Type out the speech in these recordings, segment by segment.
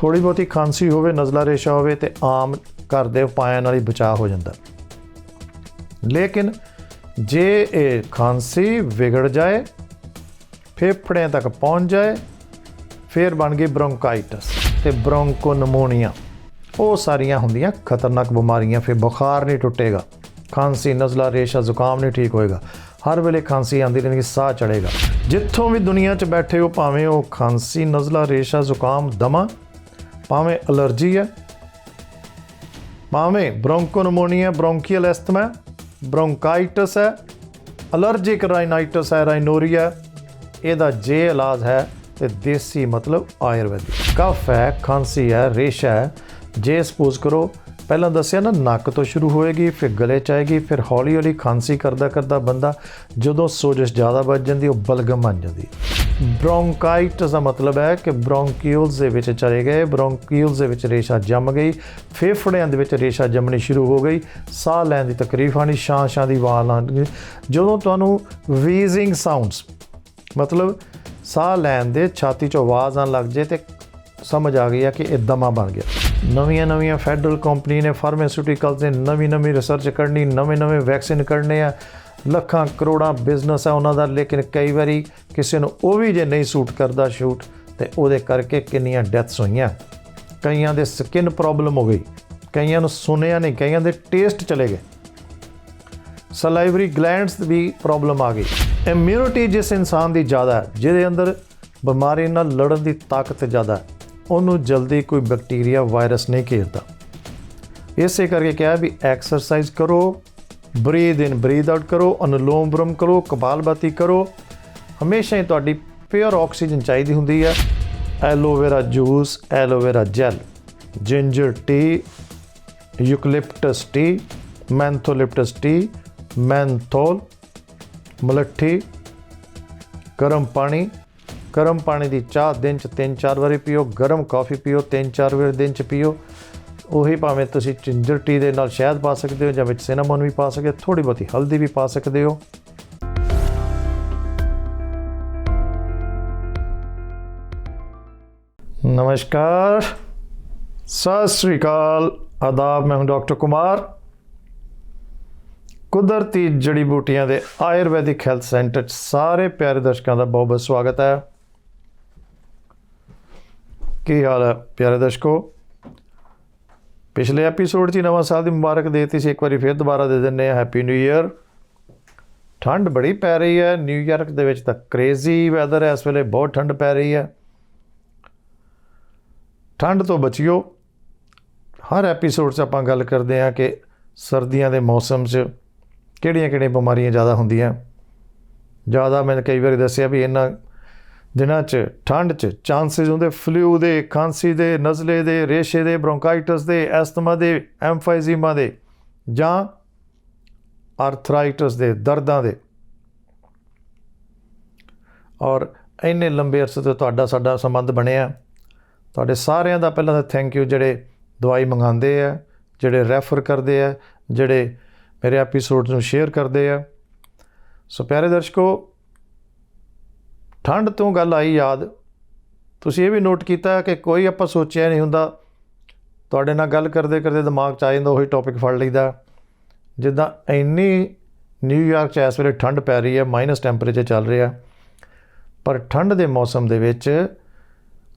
ਥੋੜੀ ਬਹੁਤੀ ਖਾਂਸੀ ਹੋਵੇ, ਨਜ਼ਲਾ ਰੇਸ਼ਾ ਹੋਵੇ ਤੇ ਆਮ ਘਰ ਦੇ ਉਪਾਆਂ ਨਾਲ ਹੀ ਬਚਾਅ ਹੋ ਜਾਂਦਾ। ਲੇਕਿਨ ਜੇ ਇਹ ਖਾਂਸੀ ਵਿਗੜ ਜਾਏ ਫੇਫੜਿਆਂ ਤੱਕ ਪਹੁੰਚ ਜਾਏ, ਫਿਰ ਬਣ ਗਈ ਬ੍ਰੌਂਕਾਈਟਸ ਤੇ ਬ੍ਰੋਂਕੋਨਮੋਨੀਆ। ਉਹ ਸਾਰੀਆਂ ਹੁੰਦੀਆਂ ਖਤਰਨਾਕ ਬਿਮਾਰੀਆਂ, ਫਿਰ ਬੁਖਾਰ ਨਹੀਂ ਟੁੱਟੇਗਾ, ਖਾਂਸੀ, ਨਜ਼ਲਾ ਰੇਸ਼ਾ, ਜ਼ੁਕਾਮ ਨਹੀਂ ਠੀਕ ਹੋਏਗਾ। ਹਰ ਵੇਲੇ ਖਾਂਸੀ ਆਉਂਦੀ ਰਹਿੰਦੀ, ਸਾਹ ਚੜੇਗਾ ਜਿੱਥੋਂ ਵੀ ਦੁਨੀਆ 'ਚ ਬੈਠੇ ਹੋ, ਭਾਵੇਂ ਉਹ ਖਾਂਸੀ, ਨਜ਼ਲਾ ਰੇਸ਼ਾ, ਜ਼ੁਕਾਮ, ਦਮਾ ਭਾਵੇਂ ਅਲਰਜੀ ਹੈ, ਭਾਵੇਂ ਬ੍ਰੌਂਕੋਨਮੋਨੀਆ, ਬ੍ਰੌਂਕੀਅਲ ਐਸਥਮਾ, ਬ੍ਰੌਂਕਾਈਟਸ ਹੈ, ਅਲਰਜਿਕ ਰਾਈਨਾਈਟਸ ਹੈ ਰਾਈਨੋਰੀਆ ਇਹਦਾ ਜੇ ਇਲਾਜ ਹੈ ਤੇ ਦੇਸੀ ਮਤਲਬ ਆਯੁਰਵੈਦਿਕ। ਕਫ ਹੈ, ਖਾਂਸੀ ਹੈ, ਰੇਸ਼ਾ ਹੈ, ਜੇ ਸਪੋਜ਼ ਕਰੋ ਪਹਿਲਾਂ ਦੱਸਿਆ ਨਾ, ਨੱਕ ਤੋਂ ਸ਼ੁਰੂ ਹੋਏਗੀ, ਫਿਰ ਗਲੇ ਚ ਆਏਗੀ, ਫਿਰ ਹੌਲੀ ਹੌਲੀ ਖਾਂਸੀ ਕਰਦਾ ਕਰਦਾ ਬੰਦਾ ਜਦੋਂ ਸੋਜਸ਼ ਜ਼ਿਆਦਾ ਵੱਜ ਜਾਂਦੀ, ਉਹ ਬਲਗਮ ਬਣ ਜਾਂਦੀ। ਬ੍ਰੌਂਕਾਈਟਸ ਦਾ ਮਤਲਬ ਹੈ ਕਿ ਬ੍ਰੌਂਕੀਓਲਸ ਦੇ ਵਿੱਚ ਚਲੇ ਗਏ, ਬ੍ਰੌਂਕੀਓਲਸ ਦੇ ਵਿੱਚ ਰੇਸ਼ਾ ਜੰਮ ਗਈ, ਫੇਫੜਿਆਂ ਦੇ ਵਿੱਚ ਰੇਸ਼ਾ ਜੰਮਣੀ ਸ਼ੁਰੂ ਹੋ ਗਈ, ਸਾਹ ਲੈਣ ਦੀ ਤਕਲੀਫ ਆਣੀ ਸ਼ਾਂ ਸ਼ਾਂ ਦੀ ਆਵਾਜ਼ ਆਉਣੀ ਜਦੋਂ ਤੁਹਾਨੂੰ ਵੀਜ਼ਿੰਗ ਸਾਊਂਡਸ ਮਤਲਬ ਸਾਹ ਲੈਣ ਦੇ ਛਾਤੀ 'ਚੋਂ ਆਵਾਜ਼ ਆਉਣ ਲੱਗ ਜੇ ਤੇ ਸਮਝ ਆ ਗਈ ਆ ਕਿ ਇਹ ਦਮਾ ਬਣ ਗਿਆ। ਨਵੀਆਂ ਨਵੀਆਂ ਫੈਡਰਲ ਕੰਪਨੀ ਨੇ ਫਾਰਮਾਸਿਊਟੀਕਲਸ ਨੇ ਨਵੀਂ ਨਵੀਂ ਰਿਸਰਚ ਕਰਨੀ, ਨਵੇਂ ਨਵੇਂ ਵੈਕਸੀਨ ਕਰਨੇ ਆ। ਲੱਖਾਂ ਕਰੋੜਾਂ ਬਿਜ਼ਨਸ ਹੈ ਉਹਨਾਂ ਦਾ, ਲੇਕਿਨ ਕਈ ਵਾਰੀ ਕਿਸੇ ਨੂੰ ਉਹ ਵੀ ਜੇ ਨਹੀਂ ਸੂਟ ਕਰਦਾ ਸ਼ੂਟ ਤੇ ਉਹਦੇ ਕਰਕੇ ਕਿੰਨੀਆਂ ਡੈਥਸ ਹੋਈਆਂ। ਕਈਆਂ ਦੇ ਸਕਿਨ ਪ੍ਰੋਬਲਮ ਹੋ ਗਈ, ਕਈਆਂ ਨੂੰ ਸੁਣਿਆ ਨਹੀਂ, ਕਈਆਂ ਦੇ ਟੇਸਟ ਚਲੇ ਗਏ। ਸਲਾਈਵਰੀ ਗਲੈਂਡਸ ਵੀ ਪ੍ਰੋਬਲਮ ਆ ਗਈ। ਇਮਿਊਨਿਟੀ ਜਿਸ ਇਨਸਾਨ ਦੀ ਜ਼ਿਆਦਾ ਹੈ, ਜਿਹਦੇ ਅੰਦਰ ਬਿਮਾਰੀ ਨਾਲ ਲੜਨ ਦੀ ਤਾਕਤ ਜ਼ਿਆਦਾ ਹੈ ਉਹਨੂੰ ਜਲਦੀ ਕੋਈ ਬੈਕਟੀਰੀਆ, ਵਾਇਰਸ ਨਹੀਂ ਘੇਰਦਾ। ਇਸੇ ਕਰਕੇ ਕਿਹਾ ਵੀ ਐਕਸਰਸਾਈਜ਼ ਕਰੋ, ਬਰੀਦ ਇਨ ਬਰੀਦ ਆਊਟ ਕਰੋ, ਅਨੁਲੋਮ ਵਿਲੋਮ ਕਰੋ ਕਪਾਲਭਾਤੀ ਕਰੋ। ਹਮੇਸ਼ਾ ਹੀ ਤੁਹਾਡੀ ਪਿਓਰ ਆਕਸੀਜਨ ਚਾਹੀਦੀ ਹੁੰਦੀ ਹੈ। Aloe vera juice aloe vera gel ginger tea eucalyptus tea mentholyptus tea menthol ਮਲੱਠੀ, ਗਰਮ ਪਾਣੀ ਗਰਮ ਪਾਣੀ ਦੀ ਚਾਹ ਦਿਨ ਚ 3-4 ਵਾਰੀ ਪੀਓ, ਗਰਮ ਕਾਫੀ ਪੀਓ 3-4 ਵਾਰੀ ਦਿਨ ਚ ਪੀਓ। ਉਹੀ ਭਾਵੇਂ ਤੁਸੀਂ ਜਿੰਜਰ ਟੀ ਦੇ ਨਾਲ ਸ਼ਹਿਦ ਪਾ ਸਕਦੇ ਹੋ ਜਾਂ ਵਿੱਚ ਸਿਨੇਮਨ ਵੀ ਪਾ ਸਕਦੇ ਹੋ ਥੋੜੀ ਬਹੁਤੀ ਹਲਦੀ ਵੀ ਪਾ ਸਕਦੇ ਹੋ। ਨਮਸਕਾਰ। ਸਤਿ ਸ੍ਰੀ ਅਕਾਲ। ਆਦਾਬ, ਮੈਂ ਹਾਂ ਡਾਕਟਰ ਕੁਮਾਰ। ਕੁਦਰਤੀ ਜੜੀ ਬੂਟੀਆਂ ਦੇ ਆਯੁਰਵੈਦਿਕ ਹੈਲਥ ਸੈਂਟਰ ਸਾਰੇ ਪਿਆਰੇ ਦਰਸ਼ਕਾਂ ਦਾ ਬਹੁਤ ਬਹੁਤ ਸਵਾਗਤ ਹੈ। ਕੀ ਹਾਲ ਹੈ ਪਿਆਰੇ ਦਰਸ਼ਕੋ? ਪਿਛਲੇ ਐਪੀਸੋਡ 'ਚ ਹੀ ਨਵਾਂ ਸਾਲ ਦੀ ਮੁਬਾਰਕ ਦੇਤੀ ਸੀ, ਇੱਕ ਵਾਰੀ ਫਿਰ ਦੁਬਾਰਾ ਦੇ ਦਿੰਨੇ ਆ ਹੈਪੀ ਨਿਊ ਇਅਰ ਠੰਡ ਬੜੀ ਪੈ ਰਹੀ ਹੈ ਨਿਊਯਾਰਕ ਦੇ ਵਿੱਚ ਤਾਂ ਕ੍ਰੇਜ਼ੀ ਵੈਦਰ ਹੈ, ਇਸ ਵੇਲੇ ਬਹੁਤ ਠੰਡ ਪੈ ਰਹੀ ਹੈ। ਠੰਡ ਤੋਂ ਬਚਿਓ। ਹਰ ਐਪੀਸੋਡ 'ਚ ਆਪਾਂ ਗੱਲ ਕਰਦੇ ਹਾਂ ਕਿ ਸਰਦੀਆਂ ਦੇ ਮੌਸਮ 'ਚ ਕਿਹੜੀਆਂ-ਕਿਹੜੀਆਂ ਬਿਮਾਰੀਆਂ ਜ਼ਿਆਦਾ ਹੁੰਦੀਆਂ। ਜ਼ਿਆਦਾ ਮੈਂ ਕਈ ਵਾਰੀ ਦੱਸਿਆ ਵੀ ਇਹਨਾਂ ਦਿਨਾਂ 'ਚ, ਠੰਡ 'ਚ, ਚਾਂਸਸ ਹੁੰਦੇ ਫਲੂ ਦੇ, ਖਾਂਸੀ ਦੇ ਨਜ਼ਲੇ ਦੇ, ਰੇਸ਼ੇ ਦੇ ਬ੍ਰੌਂਕਾਈਟਸ ਦੇ ਐਸਥਮਾ ਦੇ ਐਮਫਾਈਜ਼ੀਮਾ ਦੇ ਜਾਂ ਆਰਥਰਾਈਟਸ ਦੇ, ਦਰਦਾਂ ਦੇ। ਔਰ ਇੰਨੇ ਲੰਬੇ ਅਰਸੇ ਤੋਂ ਤੁਹਾਡਾ ਸਾਡਾ ਸੰਬੰਧ ਬਣਿਆ। ਤੁਹਾਡੇ ਸਾਰਿਆਂ ਦਾ ਪਹਿਲਾਂ ਤਾਂ ਥੈਂਕ ਯੂ ਜਿਹੜੇ ਦਵਾਈ ਮੰਗਾਉਂਦੇ ਆ, ਜਿਹੜੇ ਰੈਫਰ ਕਰਦੇ ਆ, ਜਿਹੜੇ ਮੇਰੇ ਐਪੀਸੋਡ ਨੂੰ ਸ਼ੇਅਰ ਕਰਦੇ ਆ। ਸੋ ਪਿਆਰੇ ਦਰਸ਼ਕੋ ਠੰਡ ਤੋਂ ਗੱਲ ਆਈ ਯਾਦ। ਤੁਸੀਂ ਇਹ ਵੀ ਨੋਟ ਕੀਤਾ ਕਿ ਕੋਈ ਆਪਾਂ ਸੋਚਿਆ ਨਹੀਂ ਹੁੰਦਾ। ਤੁਹਾਡੇ ਨਾਲ ਗੱਲ ਕਰਦੇ ਕਰਦੇ ਦਿਮਾਗ 'ਚ ਆ ਜਾਂਦਾ, ਉਹੀ ਟੌਪਿਕ ਫੜ ਲਈਦਾ। ਜਿੱਦਾਂ ਇੰਨੀ ਨਿਊਯਾਰਕ 'ਚ ਇਸ ਵੇਲੇ ਠੰਡ ਪੈ ਰਹੀ ਹੈ ਮਾਈਨਸ ਟੈਂਪਰੇਚਰ ਚੱਲ ਰਿਹਾ। ਪਰ ਠੰਡ ਦੇ ਮੌਸਮ ਦੇ ਵਿੱਚ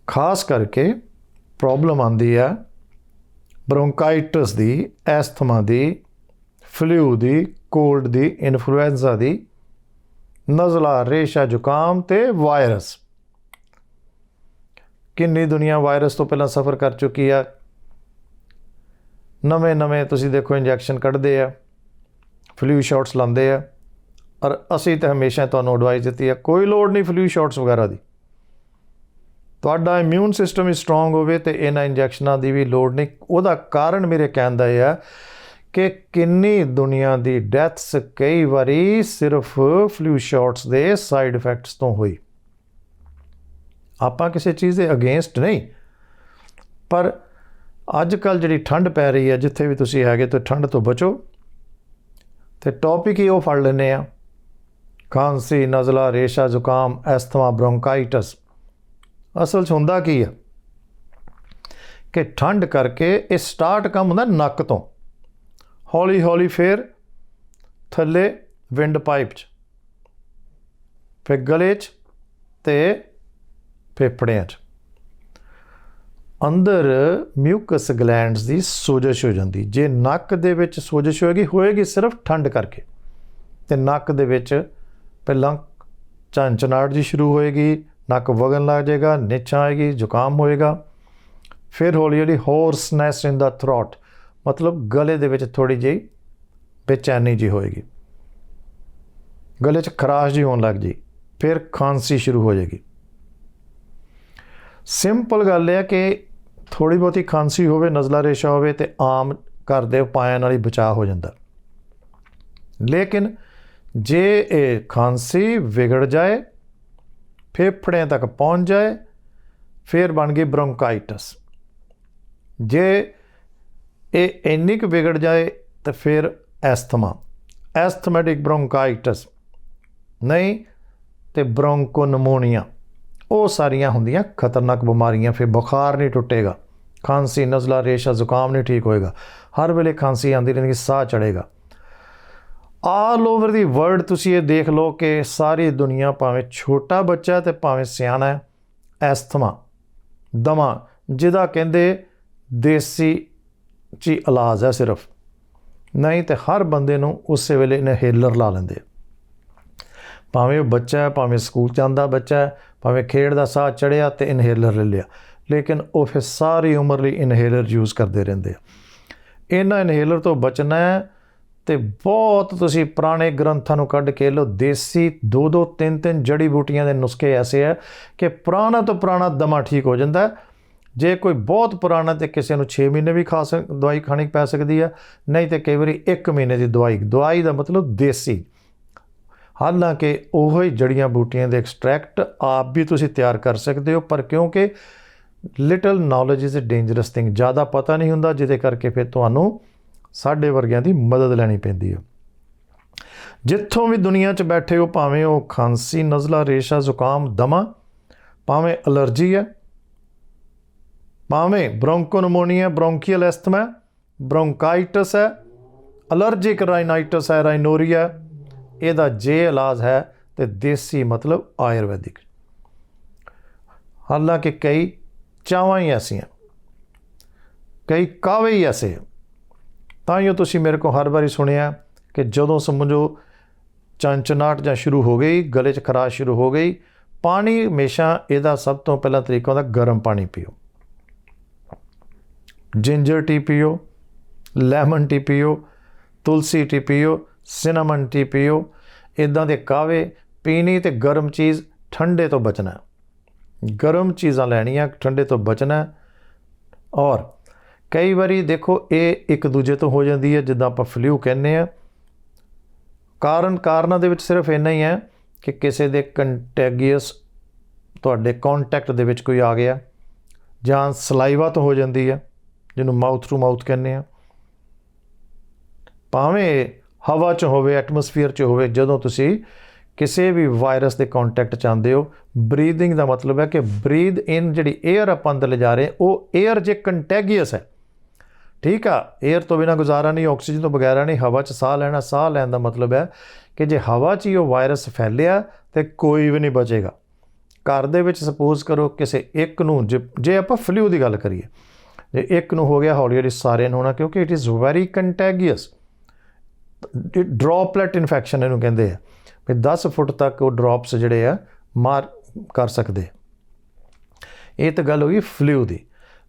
ਖਾਸ ਕਰਕੇ ਪ੍ਰੋਬਲਮ ਆਉਂਦੀ ਆ ਬ੍ਰੌਂਕਾਈਟਸ ਦੀ ਐਸਥਮਾ ਦੀ ਫਲੂ ਦੀ ਕੋਲਡ ਦੀ ਇਨਫਲੂਐਂਜ਼ਾ ਦੀ ਨਜ਼ਲਾ, ਰੇਸ਼ਾ, ਜ਼ੁਕਾਮ ਤੇ ਵਾਇਰਸ। ਕਿੰਨੀ ਦੁਨੀਆ ਵਾਇਰਸ ਤੋਂ ਪਹਿਲਾਂ ਸਫਰ ਕਰ ਚੁੱਕੀ ਆ? ਨਵੇਂ ਨਵੇਂ ਤੁਸੀਂ ਦੇਖੋ ਇੰਜੈਕਸ਼ਨ ਕੱਢਦੇ ਆ, ਫਲੂ ਸ਼ਾਟਸ ਲਾਉਂਦੇ ਆ, ਔਰ ਅਸੀਂ ਤਾਂ ਹਮੇਸ਼ਾ ਤੁਹਾਨੂੰ ਐਡਵਾਈਸ ਦਿੱਤੀ ਹੈ ਕੋਈ ਲੋੜ ਨਹੀਂ ਫਲੂ ਸ਼ਾਟਸ ਵਗੈਰਾ ਦੀ। ਤੁਹਾਡਾ ਇਮਿਊਨ ਸਿਸਟਮ ਹੀ ਸਟਰੋਂਗ ਹੋਵੇ ਤੇ ਇਹਨਾਂ ਇੰਜੈਕਸ਼ਨਾਂ ਦੀ ਵੀ ਲੋੜ ਨਹੀਂ। ਉਹਦਾ ਕਾਰਨ ਮੇਰੇ ਕਹਿਣ ਦਾ ਇਹ ਆ ਕਿ ਕਿੰਨੀ ਦੁਨੀਆ ਦੀ ਡੈਥਸ ਕਈ ਵਾਰੀ ਸਿਰਫ ਫਲੂ ਸ਼ਾਟਸ ਦੇ ਸਾਈਡ ਇਫੈਕਟਸ ਤੋਂ ਹੋਈ। ਆਪਾਂ ਕਿਸੇ ਚੀਜ਼ ਦੇ ਅਗੇਂਸਟ ਨਹੀਂ, ਪਰ ਅੱਜ ਕੱਲ ਜਿਹੜੀ ਠੰਡ ਪੈ ਰਹੀ ਹੈ, ਜਿੱਥੇ ਵੀ ਤੁਸੀਂ ਹੈਗੇ ਤਾਂ ਠੰਡ ਤੋਂ ਬਚੋ, ਤੇ ਟੌਪਿਕ ਹੀ ਉਹ ਫੜ ਲੈਨੇ ਆ। ਖਾਂਸੀ, ਨਜ਼ਲਾ, ਰੇਸ਼ਾ, ਜ਼ੁਕਾਮ, ਐਸਥਮਾ, ਬ੍ਰੌਂਕਾਈਟਸ। ਅਸਲ 'ਚ ਹੁੰਦਾ ਕੀ ਆ? ਕਿ ਠੰਡ ਕਰਕੇ ਇਹ ਸਟਾਰਟ ਕੰਮ ਹੁੰਦਾ ਨੱਕ ਤੋਂ। ਹੌਲੀ ਹੌਲੀ ਫੇਰ ਥੱਲੇ ਵਿੰਡ ਪਾਈਪ 'ਚ, ਫਿਰ ਗਲੇ 'ਚ ਤੇ ਫੇਫੜਿਆਂ 'ਚ। ਅੰਦਰ ਮਿਊਕਸ ਗਲੈਂਡਸ ਦੀ ਸੋਜਸ਼ ਹੋ ਜਾਂਦੀ। ਜੇ ਨੱਕ ਦੇ ਵਿੱਚ ਸੋਜਸ਼ ਹੋਏਗੀ ਹੋਏਗੀ ਸਿਰਫ ਠੰਡ ਕਰਕੇ। ਤੇ ਨੱਕ ਦੇ ਵਿੱਚ ਪਹਿਲਾਂ ਝੰਚਨਾਟ ਜੀ ਸ਼ੁਰੂ ਹੋਏਗੀ, ਨੱਕ ਵਗਣ ਲੱਗ ਜਾਏਗਾ, ਨਿਛਾਂ ਆਏਗੀ, ਜ਼ੁਕਾਮ ਹੋਏਗਾ। ਫਿਰ ਹੌਲੀ ਹੌਲੀ ਹੋਰਸਨੈਸ ਇਨ ਦਾ ਥਰੋਟ ਮਤਲਬ ਗਲੇ ਦੇ ਵਿੱਚ ਥੋੜੀ ਜਿਹੀ ਬੇਚੈਨੀ ਜੀ ਹੋਏਗੀ। ਗਲੇ 'ਚ ਖਰਾਸ਼ ਜੀ ਹੋਣ ਲੱਗ ਜੀ, ਫਿਰ ਖਾਂਸੀ ਸ਼ੁਰੂ ਹੋ ਜਾਏਗੀ। ਸਿੰਪਲ ਗੱਲ ਹੈ ਕਿ ਥੋੜੀ ਬਹੁਤੀ ਖਾਂਸੀ ਹੋਵੇ, ਨਜ਼ਲਾ ਰੇਸ਼ਾ ਹੋਵੇ ਤੇ ਆਮ ਘਰ ਦੇ ਉਪਾਇਆਂ ਨਾਲ ਹੀ ਬਚਾਅ ਹੋ ਜਾਂਦਾ। ਲੇਕਿਨ ਜੇ ਇਹ ਖਾਂਸੀ ਵਿਗੜ ਜਾਏ ਫੇਫੜਿਆਂ ਤੱਕ ਪਹੁੰਚ ਜਾਏ, ਫਿਰ ਬਣ ਗਈ ਬ੍ਰੌਂਕਾਈਟਸ। ਜੇ ਇਹ ਇੰਨੀ ਕੁ ਵਿਗੜ ਜਾਏ ਤਾਂ ਫਿਰ ਐਸਥਮਾ, ਐਸਥਮੈਟਿਕ ਬ੍ਰੌਂਕਾਈਟਸ, ਨਹੀਂ ਤੇ ਬ੍ਰੌਂਕੋਨਮੋਨੀਆ, ਉਹ ਸਾਰੀਆਂ ਹੁੰਦੀਆਂ ਖਤਰਨਾਕ ਬਿਮਾਰੀਆਂ, ਫਿਰ ਬੁਖਾਰ ਨਹੀਂ ਟੁੱਟੇਗਾ, ਖਾਂਸੀ, ਨਜ਼ਲਾ ਰੇਸ਼ਾ, ਜ਼ੁਕਾਮ ਨਹੀਂ ਠੀਕ ਹੋਏਗਾ, ਹਰ ਵੇਲੇ ਖਾਂਸੀ ਆਉਂਦੀ ਰਹਿੰਦੀ ਸਾਹ ਚੜੇਗਾ ਆਲ ਓਵਰ ਦੀ ਵਰਲਡ ਤੁਸੀਂ ਇਹ ਦੇਖ ਲਓ ਕਿ ਸਾਰੀ ਦੁਨੀਆ ਭਾਵੇਂ ਛੋਟਾ ਬੱਚਾ ਤੇ ਭਾਵੇਂ ਸਿਆਣਾ ਹੈ, ਐਸਥਮਾ, ਦਮਾ, ਜਿਹਦਾ ਕਹਿੰਦੇ ਦੇਸੀ ਚ ਇਲਾਜ ਹੈ ਸਿਰਫ। ਨਹੀਂ ਤੇ ਹਰ ਬੰਦੇ ਨੂੰ ਉਸੇ ਵੇਲੇ ਇਨਹੇਲਰ ਲਾ ਲੈਂਦੇ ਭਾਵੇਂ ਉਹ ਬੱਚਾ ਹੈ, ਭਾਵੇਂ ਸਕੂਲ ਜਾਂਦਾ ਬੱਚਾ ਹੈ, ਭਾਵੇਂ ਖੇਡ ਦਾ ਸਾਹ ਚੜਿਆ ਤੇ ਇਨਹੇਲਰ ਲੈ ਲਿਆ। ਲੇਕਿਨ ਉਹ ਫਿਰ ਸਾਰੀ ਉਮਰ ਲਈ ਇਨਹੇਲਰ ਯੂਜ਼ ਕਰਦੇ ਰਹਿੰਦੇ ਆ। ਇਹਨਾਂ ਇਨਹੇਲਰ ਤੋਂ ਬਚਣਾ ਹੈ ਤੇ ਬਹੁਤ ਤੁਸੀਂ ਪੁਰਾਣੇ ਗ੍ਰੰਥਾਂ ਨੂੰ ਕੱਢ ਕੇ ਲੋ ਦੇਸੀ ਦੋ ਦੋ ਤਿੰਨ ਤਿੰਨ ਜੜੀ ਬੂਟੀਆਂ ਦੇ ਨੁਸਖੇ ਐਸੇ ਆ ਕਿ ਪੁਰਾਣਾ ਤੋਂ ਪੁਰਾਣਾ ਦਮਾ ਠੀਕ ਹੋ ਜਾਂਦਾ ਹੈ। ਜੇ ਕੋਈ ਬਹੁਤ ਪੁਰਾਣਾ ਤੇ ਕਿਸੇ ਨੂੰ 6 ਮਹੀਨੇ ਵੀ ਖਾ ਸਕ, ਦਵਾਈ ਖਾਣੀ ਪੈ ਸਕਦੀ ਹੈ, ਨਹੀਂ ਤੇ ਕਈ ਵਾਰੀ 1 ਮਹੀਨੇ ਦੀ ਦਵਾਈ ਦਵਾਈ ਦਾ ਮਤਲਬ ਦੇਸੀ। ਹਾਲਾਂਕਿ ਉਹ ਹੀ ਜੜੀਆਂ ਬੂਟੀਆਂ ਦੇ ਐਕਸਟ੍ਰੈਕਟ ਆਪ ਵੀ ਤੁਸੀਂ ਤਿਆਰ ਕਰ ਸਕਦੇ ਹੋ, ਪਰ ਕਿਉਂਕਿ little knowledge is a dangerous thing ਜ਼ਿਆਦਾ ਪਤਾ ਨਹੀਂ ਹੁੰਦਾ, ਜਿਹਦੇ ਕਰਕੇ ਫਿਰ ਤੁਹਾਨੂੰ ਸਾਡੇ ਵਰਗਿਆਂ ਦੀ ਮਦਦ ਲੈਣੀ ਪੈਂਦੀ ਹੈ। ਜਿੱਥੋਂ ਵੀ ਦੁਨੀਆ 'ਚ ਬੈਠੇ ਹੋ, ਭਾਵੇਂ ਉਹ ਖਾਂਸੀ, ਨਜ਼ਲਾ, ਰੇਸ਼ਾ, ਜ਼ੁਕਾਮ, ਦਮਾ, ਭਾਵੇਂ ਅਲਰਜੀ ਹੈ ਭਾਵੇਂ ਬ੍ਰੌਂਕੋਨਮੋਨੀਆ ਬ੍ਰੌਂਕੀਅਲ ਐਸਥਮਾ ਬ੍ਰੌਂਕਾਈਟਸ ਹੈ, ਅਲਰਜਿਕ ਰਾਈਨਾਈਟਸ ਹੈ ਰਾਈਨੋਰੀਆ ਇਹਦਾ ਜੇ ਇਲਾਜ ਹੈ ਤੇ ਦੇਸੀ ਮਤਲਬ ਆਯੁਰਵੈਦਿਕ। ਹਾਲਾਂਕਿ ਕਈ ਚਾਵਾਂ ਹੀ ਐਸੀਆਂ, ਕਈ ਕਾਵੇ ਹੀ ਐਸੇ ਤਾਂ ਹੀ ਤੁਸੀਂ ਮੇਰੇ ਕੋਲ ਹਰ ਵਾਰੀ ਸੁਣਿਆ ਕਿ ਜਦੋਂ ਸਮਝੋ ਚੰਚਨਾਟ ਜਾਂ ਸ਼ੁਰੂ ਹੋ ਗਈ, ਗਲੇ 'ਚ ਖਰਾਸ਼ ਸ਼ੁਰੂ ਹੋ ਗਈ, ਪਾਣੀ ਹਮੇਸ਼ਾ ਇਹਦਾ ਸਭ ਤੋਂ ਪਹਿਲਾ ਤਰੀਕਾ ਹੁੰਦਾ ਗਰਮ ਪਾਣੀ ਪੀਓ। ਜਿੰਜਰ ਟੀ ਪੀਓ ਲੈਮਨ ਟੀ ਪੀਓ ਤੁਲਸੀ ਟੀ ਪੀਓ ਸਿਨਮਨ ਟੀ ਪੀਓ ਇਦਾਂ ਦੇ ਕਾਵੇ ਪੀਣੀ ਤੇ ਗਰਮ ਚੀਜ਼ ਠੰਡੇ ਤੋਂ ਬਚਣਾ ਗਰਮ ਚੀਜ਼ਾਂ ਲੈਣੀਆਂ ਠੰਡੇ ਤੋਂ ਬਚਣਾ ਔਰ ਕਈ ਵਾਰੀ ਦੇਖੋ ਇਹ ਇੱਕ ਦੂਜੇ ਤੋਂ ਹੋ ਜਾਂਦੀ ਹੈ, ਜਿੱਦਾਂ ਆਪਾਂ ਫਲੂ ਕਹਿੰਦੇ ਆ ਕਾਰਨ ਕਾਰਨਾਂ ਦੇ ਵਿੱਚ ਸਿਰਫ ਇੰਨਾ ਹੀ ਹੈ ਕਿ ਕਿਸੇ ਦੇ ਕੰਟੈਗੀਅਸ ਤੁਹਾਡੇ ਕੰਟੈਕਟ ਦੇ ਵਿੱਚ ਕੋਈ ਆ ਗਿਆ ਜਾਂ ਸਲਾਈਵਾ ਤੋਂ ਹੋ ਜਾਂਦੀ ਹੈ। ਜਿਹਨੂੰ ਮਾਊਥ ਟੂ ਮਾਊਥ ਕਹਿੰਦੇ ਆ। ਭਾਵੇਂ ਹਵਾ 'ਚ ਹੋਵੇ ਐਟਮੋਸਫੀਅਰ 'ਚ ਹੋਵੇ, ਜਦੋਂ ਤੁਸੀਂ ਕਿਸੇ ਵੀ ਵਾਇਰਸ ਦੇ ਕੰਟੈਕਟ ਚ ਆਉਂਦੇ ਹੋ ਬਰੀਥਿੰਗ ਦਾ ਮਤਲਬ ਹੈ ਕਿ ਬਰੀਥ ਇਨ ਜਿਹੜੀ 에ਅਰ ਆਪਾਂ ਅੰਦਰ ਲਿਜਾ ਰਹੇ ਹਾਂ ਉਹ 에ਅਰ ਜੇ ਕੰਟੈਗੀਅਸ ਹੈ। ਠੀਕ ਆ 에ਅਰ ਤੋਂ ਬਿਨਾ ਗੁਜ਼ਾਰਾ ਨਹੀਂ ਆਕਸੀਜਨ ਤੋਂ ਬਗੈਰ ਨਹੀਂ, ਹਵਾ 'ਚ ਸਾਹ ਲੈਣਾ, ਸਾਹ ਲੈਣ ਦਾ ਮਤਲਬ ਹੈ ਕਿ ਜੇ ਹਵਾ 'ਚ ਹੀ ਉਹ ਵਾਇਰਸ ਫੈਲਿਆ, ਤੇ ਕੋਈ ਵੀ ਨਹੀਂ ਬਚੇਗਾ। ਘਰ ਦੇ ਵਿੱਚ ਸਪੋਜ਼ ਕਰੋ ਕਿਸੇ ਇੱਕ ਨੂੰ, ਜੇ ਆਪਾਂ ਫਲੂ ਦੀ ਗੱਲ ਕਰੀਏ ਜੇ ਇੱਕ ਨੂੰ ਹੋ ਗਿਆ ਹੌਲੀ ਹੌਲੀ ਸਾਰਿਆਂ ਨੂੰ ਹੋਣਾ, ਕਿਉਂਕਿ it is very contagious droplet infection ਇਹਨੂੰ ਕਹਿੰਦੇ ਆ। ਵੀ 10 ਫੁੱਟ ਤੱਕ ਉਹ ਡ੍ਰੌਪਸ ਜਿਹੜੇ ਆ, ਮਾਰ ਕਰ ਸਕਦੇ। ਇਹ ਤਾਂ ਗੱਲ ਹੋ ਗਈ ਫਲੂ ਦੀ।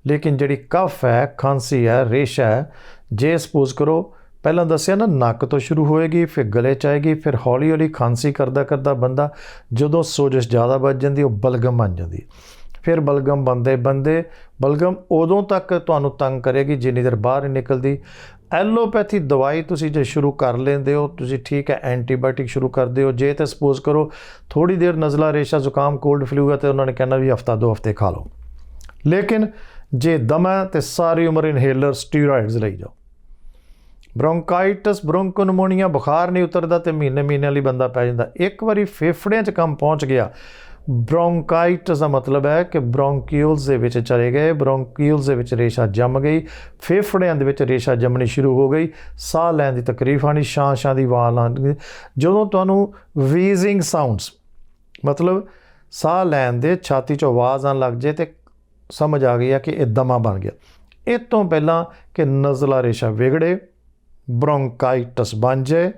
ਲੇਕਿਨ ਜਿਹੜੀ ਕਫ ਹੈ, ਖਾਂਸੀ ਹੈ, ਰੇਸ਼ਾ ਹੈ, ਜੇ ਸਪੋਜ਼ ਕਰੋ, ਪਹਿਲਾਂ ਦੱਸਿਆ ਨਾ, ਨੱਕ ਤੋਂ ਸ਼ੁਰੂ ਹੋਏਗੀ, ਫਿਰ ਗਲੇ ਚ ਆਏਗੀ, ਫਿਰ ਹੌਲੀ ਹੌਲੀ ਖਾਂਸੀ ਕਰਦਾ ਕਰਦਾ ਬੰਦਾ, ਜਦੋਂ ਸੋਜਸ਼ ਜ਼ਿਆਦਾ ਵੱਜ ਜਾਂਦੀ, ਉਹ ਬਲਗਮ ਬਣ ਜਾਂਦੀ। ਫਿਰ ਬਲਗਮ ਬੰਦੇ ਬੰਦੇ, ਬਲਗਮ ਉਦੋਂ ਤੱਕ ਤੁਹਾਨੂੰ ਤੰਗ ਕਰੇਗੀ ਜਿੰਨੀ ਦੇਰ ਬਾਹਰ ਨਹੀਂ ਨਿਕਲਦੀ। ਐਲੋਪੈਥੀ ਦਵਾਈ ਤੁਸੀਂ ਜੇ ਸ਼ੁਰੂ ਕਰ ਲੈਂਦੇ ਹੋ, ਤੁਸੀਂ ਠੀਕ ਹੈ, ਐਂਟੀਬਾਇਓਟਿਕ ਸ਼ੁਰੂ ਕਰਦੇ ਹੋ, ਜੇ ਤੇ ਸਪੋਜ਼ ਕਰੋ ਥੋੜੀ ਦੇਰ ਨਜ਼ਲਾ ਰੇਸ਼ਾ, ਜ਼ੁਕਾਮ, ਕੋਲਡ ਫਲੂ ਹੈ ਤੇ ਉਹਨਾਂ ਨੇ ਕਹਿਣਾ ਵੀ ਹਫਤਾ ਦੋ ਹਫ਼ਤੇ ਖਾ ਲਓ। ਲੇਕਿਨ ਜੇ ਦਮ ਹੈ ਤੇ ਸਾਰੀ ਉਮਰ ਇਨਹੇਲਰ ਸਟੀਰੋਇਡਸ ਲਈ ਜਾਓ। ਬ੍ਰੌਂਕਾਈਟਸ, ਬ੍ਰੌਂਕੋਨਮੋਨੀਆ ਬੁਖਾਰ ਨਹੀਂ ਉਤਰਦਾ ਤੇ ਮਹੀਨੇ ਮਹੀਨੇ ਲਈ ਬੰਦਾ ਪੈ ਜਾਂਦਾ। ਇੱਕ ਵਾਰੀ ਫੇਫੜਿਆਂ 'ਚ ਕੰਮ ਪਹੁੰਚ ਗਿਆ ਬ੍ਰੌਂਕਾਈਟਸ ਦਾ ਮਤਲਬ ਹੈ ਕਿ ਬ੍ਰੌਂਕਿਊਲਸ ਦੇ ਵਿੱਚ ਚਲੇ ਗਏ ਬ੍ਰੌਂਕਿਊਲਸ ਦੇ ਵਿੱਚ ਰੇਸ਼ਾ ਜੰਮ ਗਈ, ਫੇਫੜਿਆਂ ਦੇ ਵਿੱਚ ਰੇਸ਼ਾ ਜੰਮਣੀ ਸ਼ੁਰੂ ਹੋ ਗਈ, ਸਾਹ ਲੈਣ ਦੀ ਤਕਲੀਫ ਆਣੀ ਛਾਂ ਛਾਂ ਦੀ ਆਵਾਜ਼ ਆਉਣੀ ਜਦੋਂ ਤੁਹਾਨੂੰ ਵੀਜ਼ਿੰਗ ਸਾਊਂਡਸ ਮਤਲਬ ਸਾਹ ਲੈਣ ਦੇ ਛਾਤੀ 'ਚੋਂ ਆਵਾਜ਼ ਆਉਣ ਲੱਗ ਜੇ ਤੇ ਸਮਝ ਆ ਗਈ ਆ ਕਿ ਇਹ ਦਮਾ ਬਣ ਗਿਆ। ਇਹ ਤੋਂ ਪਹਿਲਾਂ ਕਿ ਨਜ਼ਲਾ ਰੇਸ਼ਾ ਵਿਗੜੇ, ਬ੍ਰੌਂਕਾਈਟਸ ਬਣ ਜਾਏ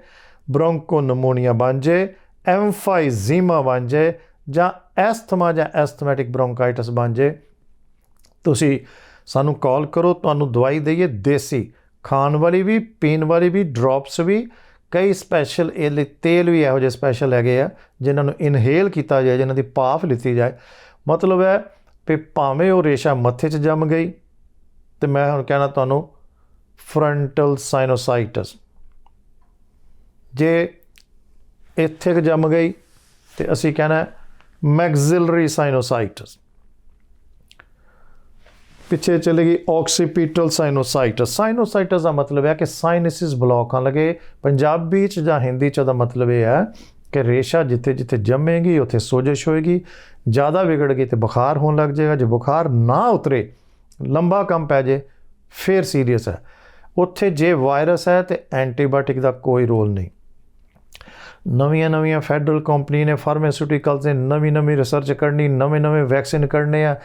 ਬ੍ਰੌਂਕੋ ਨਮੋਨੀਆ ਬਣ ਜਾਏ ਐਮਫਾਈਜ਼ੀਮਾ ਬਣ ਜਾਏ ਜਾਂ ਐਸਥਮਾ ਜਾਂ ਐਸਥਮੈਟਿਕ ਬ੍ਰੌਂਕਾਈਟਸ ਬਣ ਜਾਏ ਤੁਸੀਂ ਸਾਨੂੰ ਕਾਲ ਕਰੋ, ਤੁਹਾਨੂੰ ਦਵਾਈ ਦਈਏ ਦੇਸੀ। ਖਾਣ ਵਾਲੀ ਵੀ, ਪੀਣ ਵਾਲੀ ਵੀ, ਡ੍ਰੌਪਸ ਵੀ, ਕਈ ਸਪੈਸ਼ਲ ਇਹ ਲਈ ਤੇਲ ਵੀ ਇਹੋ ਜਿਹੇ ਸਪੈਸ਼ਲ ਹੈਗੇ ਆ, ਜਿਨ੍ਹਾਂ ਨੂੰ ਇਨਹੇਲ ਕੀਤਾ ਜਾਏ, ਜਿਨ੍ਹਾਂ ਦੀ ਪਾਫ ਲਿੱਤੀ ਜਾਏ। ਮਤਲਬ ਹੈ ਕਿ ਭਾਵੇਂ ਉਹ ਰੇਸ਼ਾ ਮੱਥੇ 'ਚ ਜੰਮ ਗਈ, ਤੇ ਮੈਂ ਹੁਣ ਕਹਿਣਾ ਤੁਹਾਨੂੰ ਫਰੰਟਲ ਸਾਈਨੋਸਾਈਟਸ। ਜੇ ਇੱਥੇ ਕੁ ਜੰਮ ਗਈ, ਤੇ ਅਸੀਂ ਕਹਿਣਾ ਮੈਗਜ਼ਿਲਰੀ ਸਾਈਨੋਸਾਈਟਸ ਪਿੱਛੇ ਚਲੇ ਗਈ ਆਕਸੀਪੀਟਲ ਸਾਈਨੋਸਾਈਟਸ ਸਾਈਨੋਸਾਈਟਸ ਦਾ ਮਤਲਬ ਹੈ ਕਿ ਸਾਈਨਸਿਸ ਬਲੌਕਾਂ ਲਗੇ। ਪੰਜਾਬੀ ਚ ਜਾਂ ਹਿੰਦੀ ਚ ਦਾ ਮਤਲਬ ਇਹ ਹੈ ਕਿ ਰੇਸ਼ਾ ਜਿੱਥੇ ਜਿੱਥੇ ਜੰਮੇਗੀ, ਉੱਥੇ ਸੋਜਸ਼ ਹੋਏਗੀ। ਜ਼ਿਆਦਾ ਵਿਗੜ ਗਈ ਤੇ ਬੁਖਾਰ ਹੋਣ ਲੱਗ ਜਾਏਗਾ। ਜੇ ਬੁਖਾਰ ਨਾ ਉਤਰੇ, ਲੰਬਾ ਕੰਮ ਪੈ ਜੇ, ਫਿਰ ਸੀਰੀਅਸ ਹੈ। ਉੱਥੇ ਜੇ ਵਾਇਰਸ ਹੈ ਤੇ ਐਂਟੀਬਾਇਓਟਿਕ ਦਾ ਕੋਈ ਰੋਲ ਨਹੀਂ। ਨਵੀਆਂ ਨਵੀਆਂ ਫੈਡਰਲ ਕੰਪਨੀ ਨੇ ਫਾਰਮਾਸਿਊਟੀਕਲਸ ਨੇ ਨਵੀਂ ਨਵੀਂ ਰਿਸਰਚ ਕਰਨੀ, ਨਵੇਂ ਨਵੇਂ ਵੈਕਸੀਨ ਕੱਢਨੇ ਆ।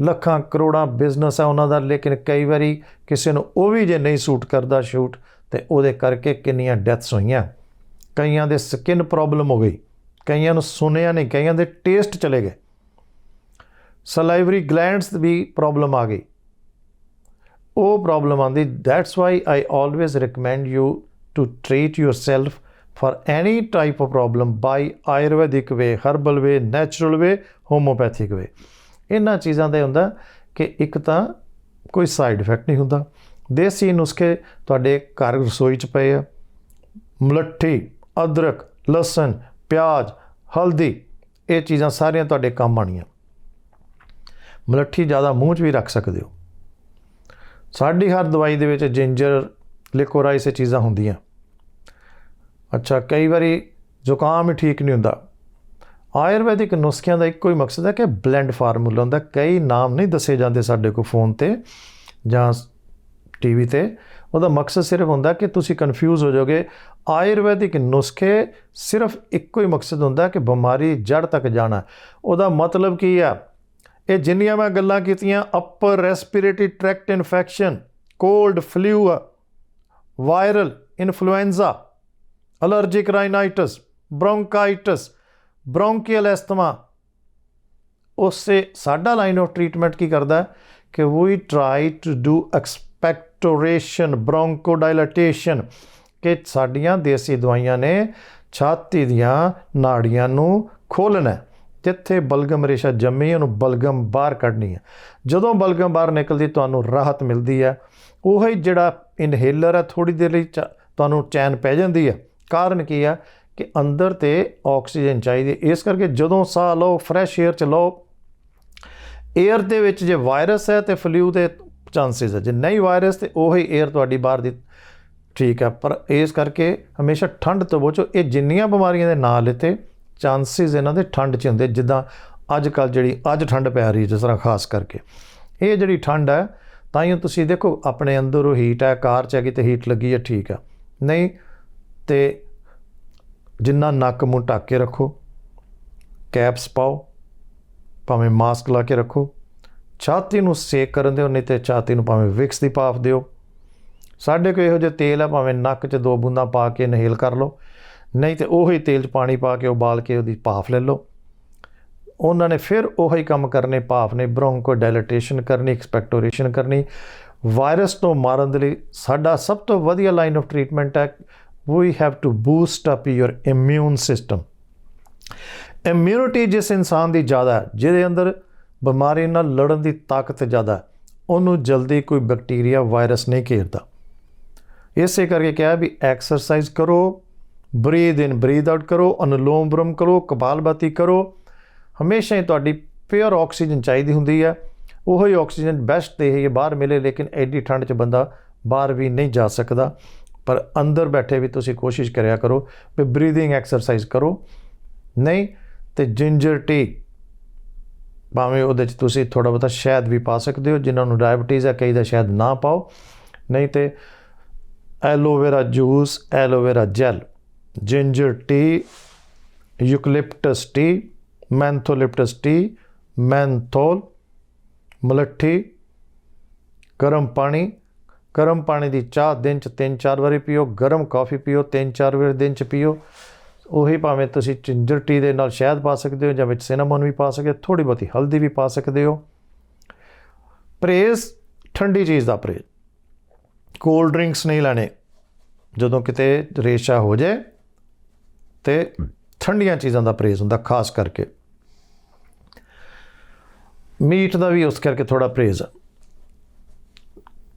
ਲੱਖਾਂ ਕਰੋੜਾਂ ਬਿਜ਼ਨਸ ਆ ਉਹਨਾਂ ਦਾ, ਲੇਕਿਨ ਕਈ ਵਾਰੀ ਕਿਸੇ ਨੂੰ ਉਹ ਵੀ ਜੇ ਨਹੀਂ ਸੂਟ ਕਰਦਾ ਸ਼ੂਟ ਤੇ ਉਹਦੇ ਕਰਕੇ ਕਿੰਨੀਆਂ ਡੈਥਸ ਹੋਈਆਂ। ਕਈਆਂ ਦੇ ਸਕਿਨ ਪ੍ਰੋਬਲਮ ਹੋ ਗਈ, ਕਈਆਂ ਨੂੰ ਸੁਣਿਆ ਨਹੀਂ, ਕਈਆਂ ਦੇ ਟੇਸਟ ਚਲੇ ਗਏ। ਸਲਾਈਵਰੀ ਗਲੈਂਡਸ ਵੀ ਪ੍ਰੋਬਲਮ ਆ ਗਈ। ਉਹ ਪ੍ਰੋਬਲਮ ਆਂਦੀ that's why I always recommend you to treat yourself for any type of problem by ayurvedic way, herbal way, natural way, homeopathic way. ਇਹਨਾਂ ਚੀਜ਼ਾਂ ਦਾ ਹੁੰਦਾ ਕਿ ਇੱਕ ਤਾਂ ਕੋਈ ਸਾਈਡ ਇਫੈਕਟ ਨਹੀਂ ਹੁੰਦਾ। ਦੇਸੀ ਨੁਸਖੇ ਤੁਹਾਡੇ ਘਰ ਰਸੋਈ 'ਚ ਪਏ ਆ। ਮਲੱਠੀ, ਅਦਰਕ, ਲਸਣ, ਪਿਆਜ਼, ਹਲਦੀ, ਇਹ ਚੀਜ਼ਾਂ ਸਾਰੀਆਂ ਤੁਹਾਡੇ ਕੰਮ ਆਣੀਆਂ ਮਲੱਠੀ ਜ਼ਿਆਦਾ ਮੂੰਹ 'ਚ ਵੀ ਰੱਖ ਸਕਦੇ ਹੋ। ਸਾਡੀ ਹਰ ਦਵਾਈ ਦੇ ਵਿੱਚ ਜਿੰਜਰ ਲਿਕੋਰਾਈਸ ਇਹ ਚੀਜ਼ਾਂ ਹੁੰਦੀਆਂ। ਅੱਛਾ, ਕਈ ਵਾਰੀ ਜ਼ੁਕਾਮ ਹੀ ਠੀਕ ਨਹੀਂ ਹੁੰਦਾ। ਆਯੁਰਵੈਦਿਕ ਨੁਸਖਿਆਂ ਦਾ ਇੱਕੋ ਹੀ ਮਕਸਦ ਹੈ ਕਿ ਬਲੈਂਡ ਫਾਰਮੂਲਾ ਹੁੰਦਾ। ਕਈ ਨਾਮ ਨਹੀਂ ਦੱਸੇ ਜਾਂਦੇ ਸਾਡੇ ਕੋਲ ਫੋਨ ਤੇ ਜਾਂ ਟੀਵੀ ਤੇ। ਉਹਦਾ ਮਕਸਦ ਸਿਰਫ ਹੁੰਦਾ ਕਿ ਤੁਸੀਂ ਕਨਫਿਊਜ਼ ਹੋ ਜਾਓਗੇ। ਆਯੁਰਵੈਦਿਕ ਨੁਸਖੇ ਸਿਰਫ ਇੱਕੋ ਹੀ ਮਕਸਦ ਹੁੰਦਾ ਕਿ ਬਿਮਾਰੀ ਜੜ ਤੱਕ ਜਾਣਾ। ਉਹਦਾ ਮਤਲਬ ਕੀ ਆ? ਇਹ ਜਿੰਨੀਆਂ ਮੈਂ ਗੱਲਾਂ ਕੀਤੀਆਂ upper respiratory tract infection cold flu viral influenza allergic rhinitis bronchitis, bronchial asthma, ਉਸੇ ਸਾਡਾ ਲਾਈਨ ਆਫ ਟ੍ਰੀਟਮੈਂਟ ਕੀ ਕਰਦਾ ਹੈ? ਕਿ we try to do expectoration bronchodilatation ਕਿ ਸਾਡੀਆਂ ਦੇਸੀ ਦਵਾਈਆਂ ਨੇ ਛਾਤੀ ਦੀਆਂ ਨਾੜੀਆਂ ਨੂੰ ਖੋਲਣਾ ਜਿੱਥੇ ਬਲਗਮ ਰੇਸ਼ਾ ਜੰਮੀ, ਉਹਨੂੰ ਬਲਗਮ ਬਾਹਰ ਕੱਢਣੀ ਹੈ। ਜਦੋਂ ਬਲਗਮ ਬਾਹਰ ਨਿਕਲਦੀ, ਤੁਹਾਨੂੰ ਰਾਹਤ ਮਿਲਦੀ ਹੈ। ਉਹੀ ਜਿਹੜਾ ਇਨਹੇਲਰ ਹੈ ਥੋੜੀ ਦੇਰ ਲਈ ਚ- ਤੁਹਾਨੂੰ ਚੈਨ ਪੈ ਜਾਂਦੀ ਹੈ। ਕਾਰਨ ਕੀ ਆ ਕਿ ਅੰਦਰ ਤੇ ਆਕਸੀਜਨ ਚਾਹੀਦੀ ਇਸ ਕਰਕੇ ਜਦੋਂ ਸਾਹ ਲਓ ਫਰੈਸ਼ ਏਅਰ ਚ ਲਓ ਏਅਰ ਦੇ ਵਿੱਚ ਜੇ ਵਾਇਰਸ ਹੈ ਤੇ ਫਲੂ ਦੇ ਚਾਂਸਸ ਹੈ ਜੇ ਨਹੀਂ ਵਾਇਰਸ ਤੇ ਉਹੀ ਏਅਰ ਤੁਹਾਡੀ ਬਾਹਰ ਦੀ ਠੀਕ ਆ। ਪਰ ਇਸ ਕਰਕੇ ਹਮੇਸ਼ਾ ਠੰਡ ਤੋਂ ਬਚੋ। ਇਹ ਜਿੰਨੀਆਂ ਬਿਮਾਰੀਆਂ ਦੇ ਨਾਲ ਲਿਤੇ ਚਾਂਸਸ ਇਹਨਾਂ ਦੇ ਠੰਡ 'ਚ ਹੁੰਦੇ ਜਿੱਦਾਂ ਅੱਜ ਕੱਲ ਜਿਹੜੀ ਅੱਜ ਠੰਡ ਪੈ ਰਹੀ ਜਿਸ ਤਰ੍ਹਾਂ ਖਾਸ ਕਰਕੇ। ਇਹ ਜਿਹੜੀ ਠੰਡ ਹੈ ਤਾਂ ਹੀ ਤੁਸੀਂ ਦੇਖੋ, ਆਪਣੇ ਅੰਦਰ ਉਹ ਹੀਟ ਹੈ, ਕਾਰ 'ਚ ਹੈਗੀ ਤੇ ਹੀਟ ਲੱਗੀ ਹੈ, ਠੀਕ ਆ। ਨਹੀਂ ਤੇ ਜਿੰਨਾ ਨੱਕ ਮੂੰਹ ਢੱਕ ਕੇ ਰੱਖੋ, ਕੈਪਸ ਪਾਓ, ਭਾਵੇਂ ਮਾਸਕ ਲਾ ਕੇ ਰੱਖੋ। ਛਾਤੀ ਨੂੰ ਸੇਕ ਕਰਨ ਦਿਓ, ਨਹੀਂ ਤੇ ਛਾਤੀ ਨੂੰ ਭਾਵੇਂ ਵਿਕਸ ਦੀ ਪਾਫ ਦਿਓ। ਸਾਡੇ ਕੋਲ ਇਹੋ ਜਿਹੇ ਤੇਲ ਆ, ਭਾਵੇਂ ਨੱਕ 'ਚ ਦੋ ਬੂੰਦਾਂ ਪਾ ਕੇ ਇਨਹੇਲ ਕਰ ਲਓ। ਨਹੀਂ ਤੇ ਉਹੀ ਤੇਲ 'ਚ ਪਾਣੀ ਪਾ ਕੇ ਉਬਾਲ ਕੇ ਉਹਦੀ ਭਾਫ ਲੈ ਲਓ। ਉਹਨਾਂ ਨੇ ਫਿਰ ਉਹੀ ਕੰਮ ਕਰਨੇ ਪਾਫ ਨੇ ਬ੍ਰੋਂਕੋ ਡਾਇਲੇਟੇਸ਼ਨ ਕਰਨੀ, ਐਕਸਪੈਕਟੋਰੇਸ਼ਨ ਕਰਨੀ। ਵਾਇਰਸ ਤੋਂ ਮਾਰਨ ਦੇ ਲਈ ਸਾਡਾ ਸਭ ਤੋਂ ਵਧੀਆ ਲਾਈਨ ਆਫ ਟ੍ਰੀਟਮੈਂਟ ਹੈ we have to boost up your immune system immunity ਜਿਸ ਇਨਸਾਨ ਦੀ ਜ਼ਿਆਦਾ ਜਿਹਦੇ ਅੰਦਰ ਬਿਮਾਰੀ ਨਾਲ ਲੜਨ ਦੀ ਤਾਕਤ ਜ਼ਿਆਦਾ ਉਹਨੂੰ ਜਲਦੀ ਕੋਈ ਬੈਕਟੀਰੀਆ, ਵਾਇਰਸ ਨਹੀਂ ਘੇਰਦਾ। ਇਸੇ ਕਰਕੇ ਕਿਹਾ ਵੀ ਐਕਸਰਸਾਈਜ਼ ਕਰੋ, ਬਰੀਦ ਇਨ, ਬਰੀਦ ਆਊਟ ਕਰੋ, ਅਨੁਲੋਮ ਵਿਲੋਮ ਕਰੋ ਕਪਾਲਭਾਤੀ ਕਰੋ। ਹਮੇਸ਼ਾ ਹੀ ਤੁਹਾਡੀ ਪਿਓਰ ਆਕਸੀਜਨ ਚਾਹੀਦੀ ਹੁੰਦੀ ਹੈ। ਉਹੀ ਆਕਸੀਜਨ ਬੈਸਟ ਤੇ ਹੈ ਬਾਹਰ ਮਿਲੇ, ਲੇਕਿਨ ਐਡੀ ਠੰਡ 'ਚ ਬੰਦਾ ਬਾਹਰ ਵੀ ਨਹੀਂ ਜਾ ਸਕਦਾ। ਪਰ ਅੰਦਰ ਬੈਠੇ ਵੀ ਤੁਸੀਂ ਕੋਸ਼ਿਸ਼ ਕਰਿਆ ਕਰੋ ਵੀ ਬਰੀਥਿੰਗ ਐਕਸਰਸਾਈਜ਼ ਕਰੋ। ਨਹੀਂ, ਤੇ ਜਿੰਜਰ ਟੀ ਭਾਵੇਂ ਉਹਦੇ 'ਚ ਤੁਸੀਂ ਥੋੜਾ ਬਹੁਤਾ ਸ਼ਹਿਦ ਵੀ ਪਾ ਸਕਦੇ ਹੋ, ਜਿਨ੍ਹਾਂ ਨੂੰ ਡਾਇਬੀਟੀਜ਼ ਹੈ ਕਈ ਦਾ ਸ਼ਹਿਦ ਨਾ ਪਾਓ। ਨਹੀਂ ਤੇ aloe vera juice aloe vera gel ginger tea eucalyptus tea mentholyptus tea menthol ਮਲੱਠੀ, ਗਰਮ ਪਾਣੀ ਗਰਮ ਪਾਣੀ ਦੀ ਚਾਹ ਦਿਨ ਚ 3-4 ਵਾਰੀ ਪੀਓ, ਗਰਮ ਕਾਫੀ ਪੀਓ 3-4 ਵਾਰੀ ਦਿਨ ਚ ਪੀਓ। ਉਹੀ ਭਾਵੇਂ ਤੁਸੀਂ ਜਿੰਜਰ ਟੀ ਦੇ ਨਾਲ ਸ਼ਹਿਦ ਪਾ ਸਕਦੇ ਹੋ ਜਾਂ ਵਿੱਚ ਸਿਨੇਮਨ ਵੀ ਪਾ ਸਕਦੇ ਹੋ ਥੋੜੀ ਬਹੁਤੀ ਹਲਦੀ ਵੀ ਪਾ ਸਕਦੇ ਹੋ। ਪਰਹੇਜ਼, ਠੰਡੀ ਚੀਜ਼ ਦਾ ਪਰਹੇਜ਼। ਕੋਲਡ ਡਰਿੰਕਸ ਨਹੀਂ ਲੈਣੇ। ਜਦੋਂ ਕਿਤੇ ਰੇਸ਼ਾ ਹੋ ਜਾਏ ਤੇ ਠੰਡੀਆਂ ਚੀਜ਼ਾਂ ਦਾ ਪਰਹੇਜ਼ ਹੁੰਦਾ, ਖਾਸ ਕਰਕੇ। ਮੀਟ ਦਾ ਵੀ ਉਸ ਕਰਕੇ ਥੋੜਾ ਪਰਹੇਜ਼ ਹੈ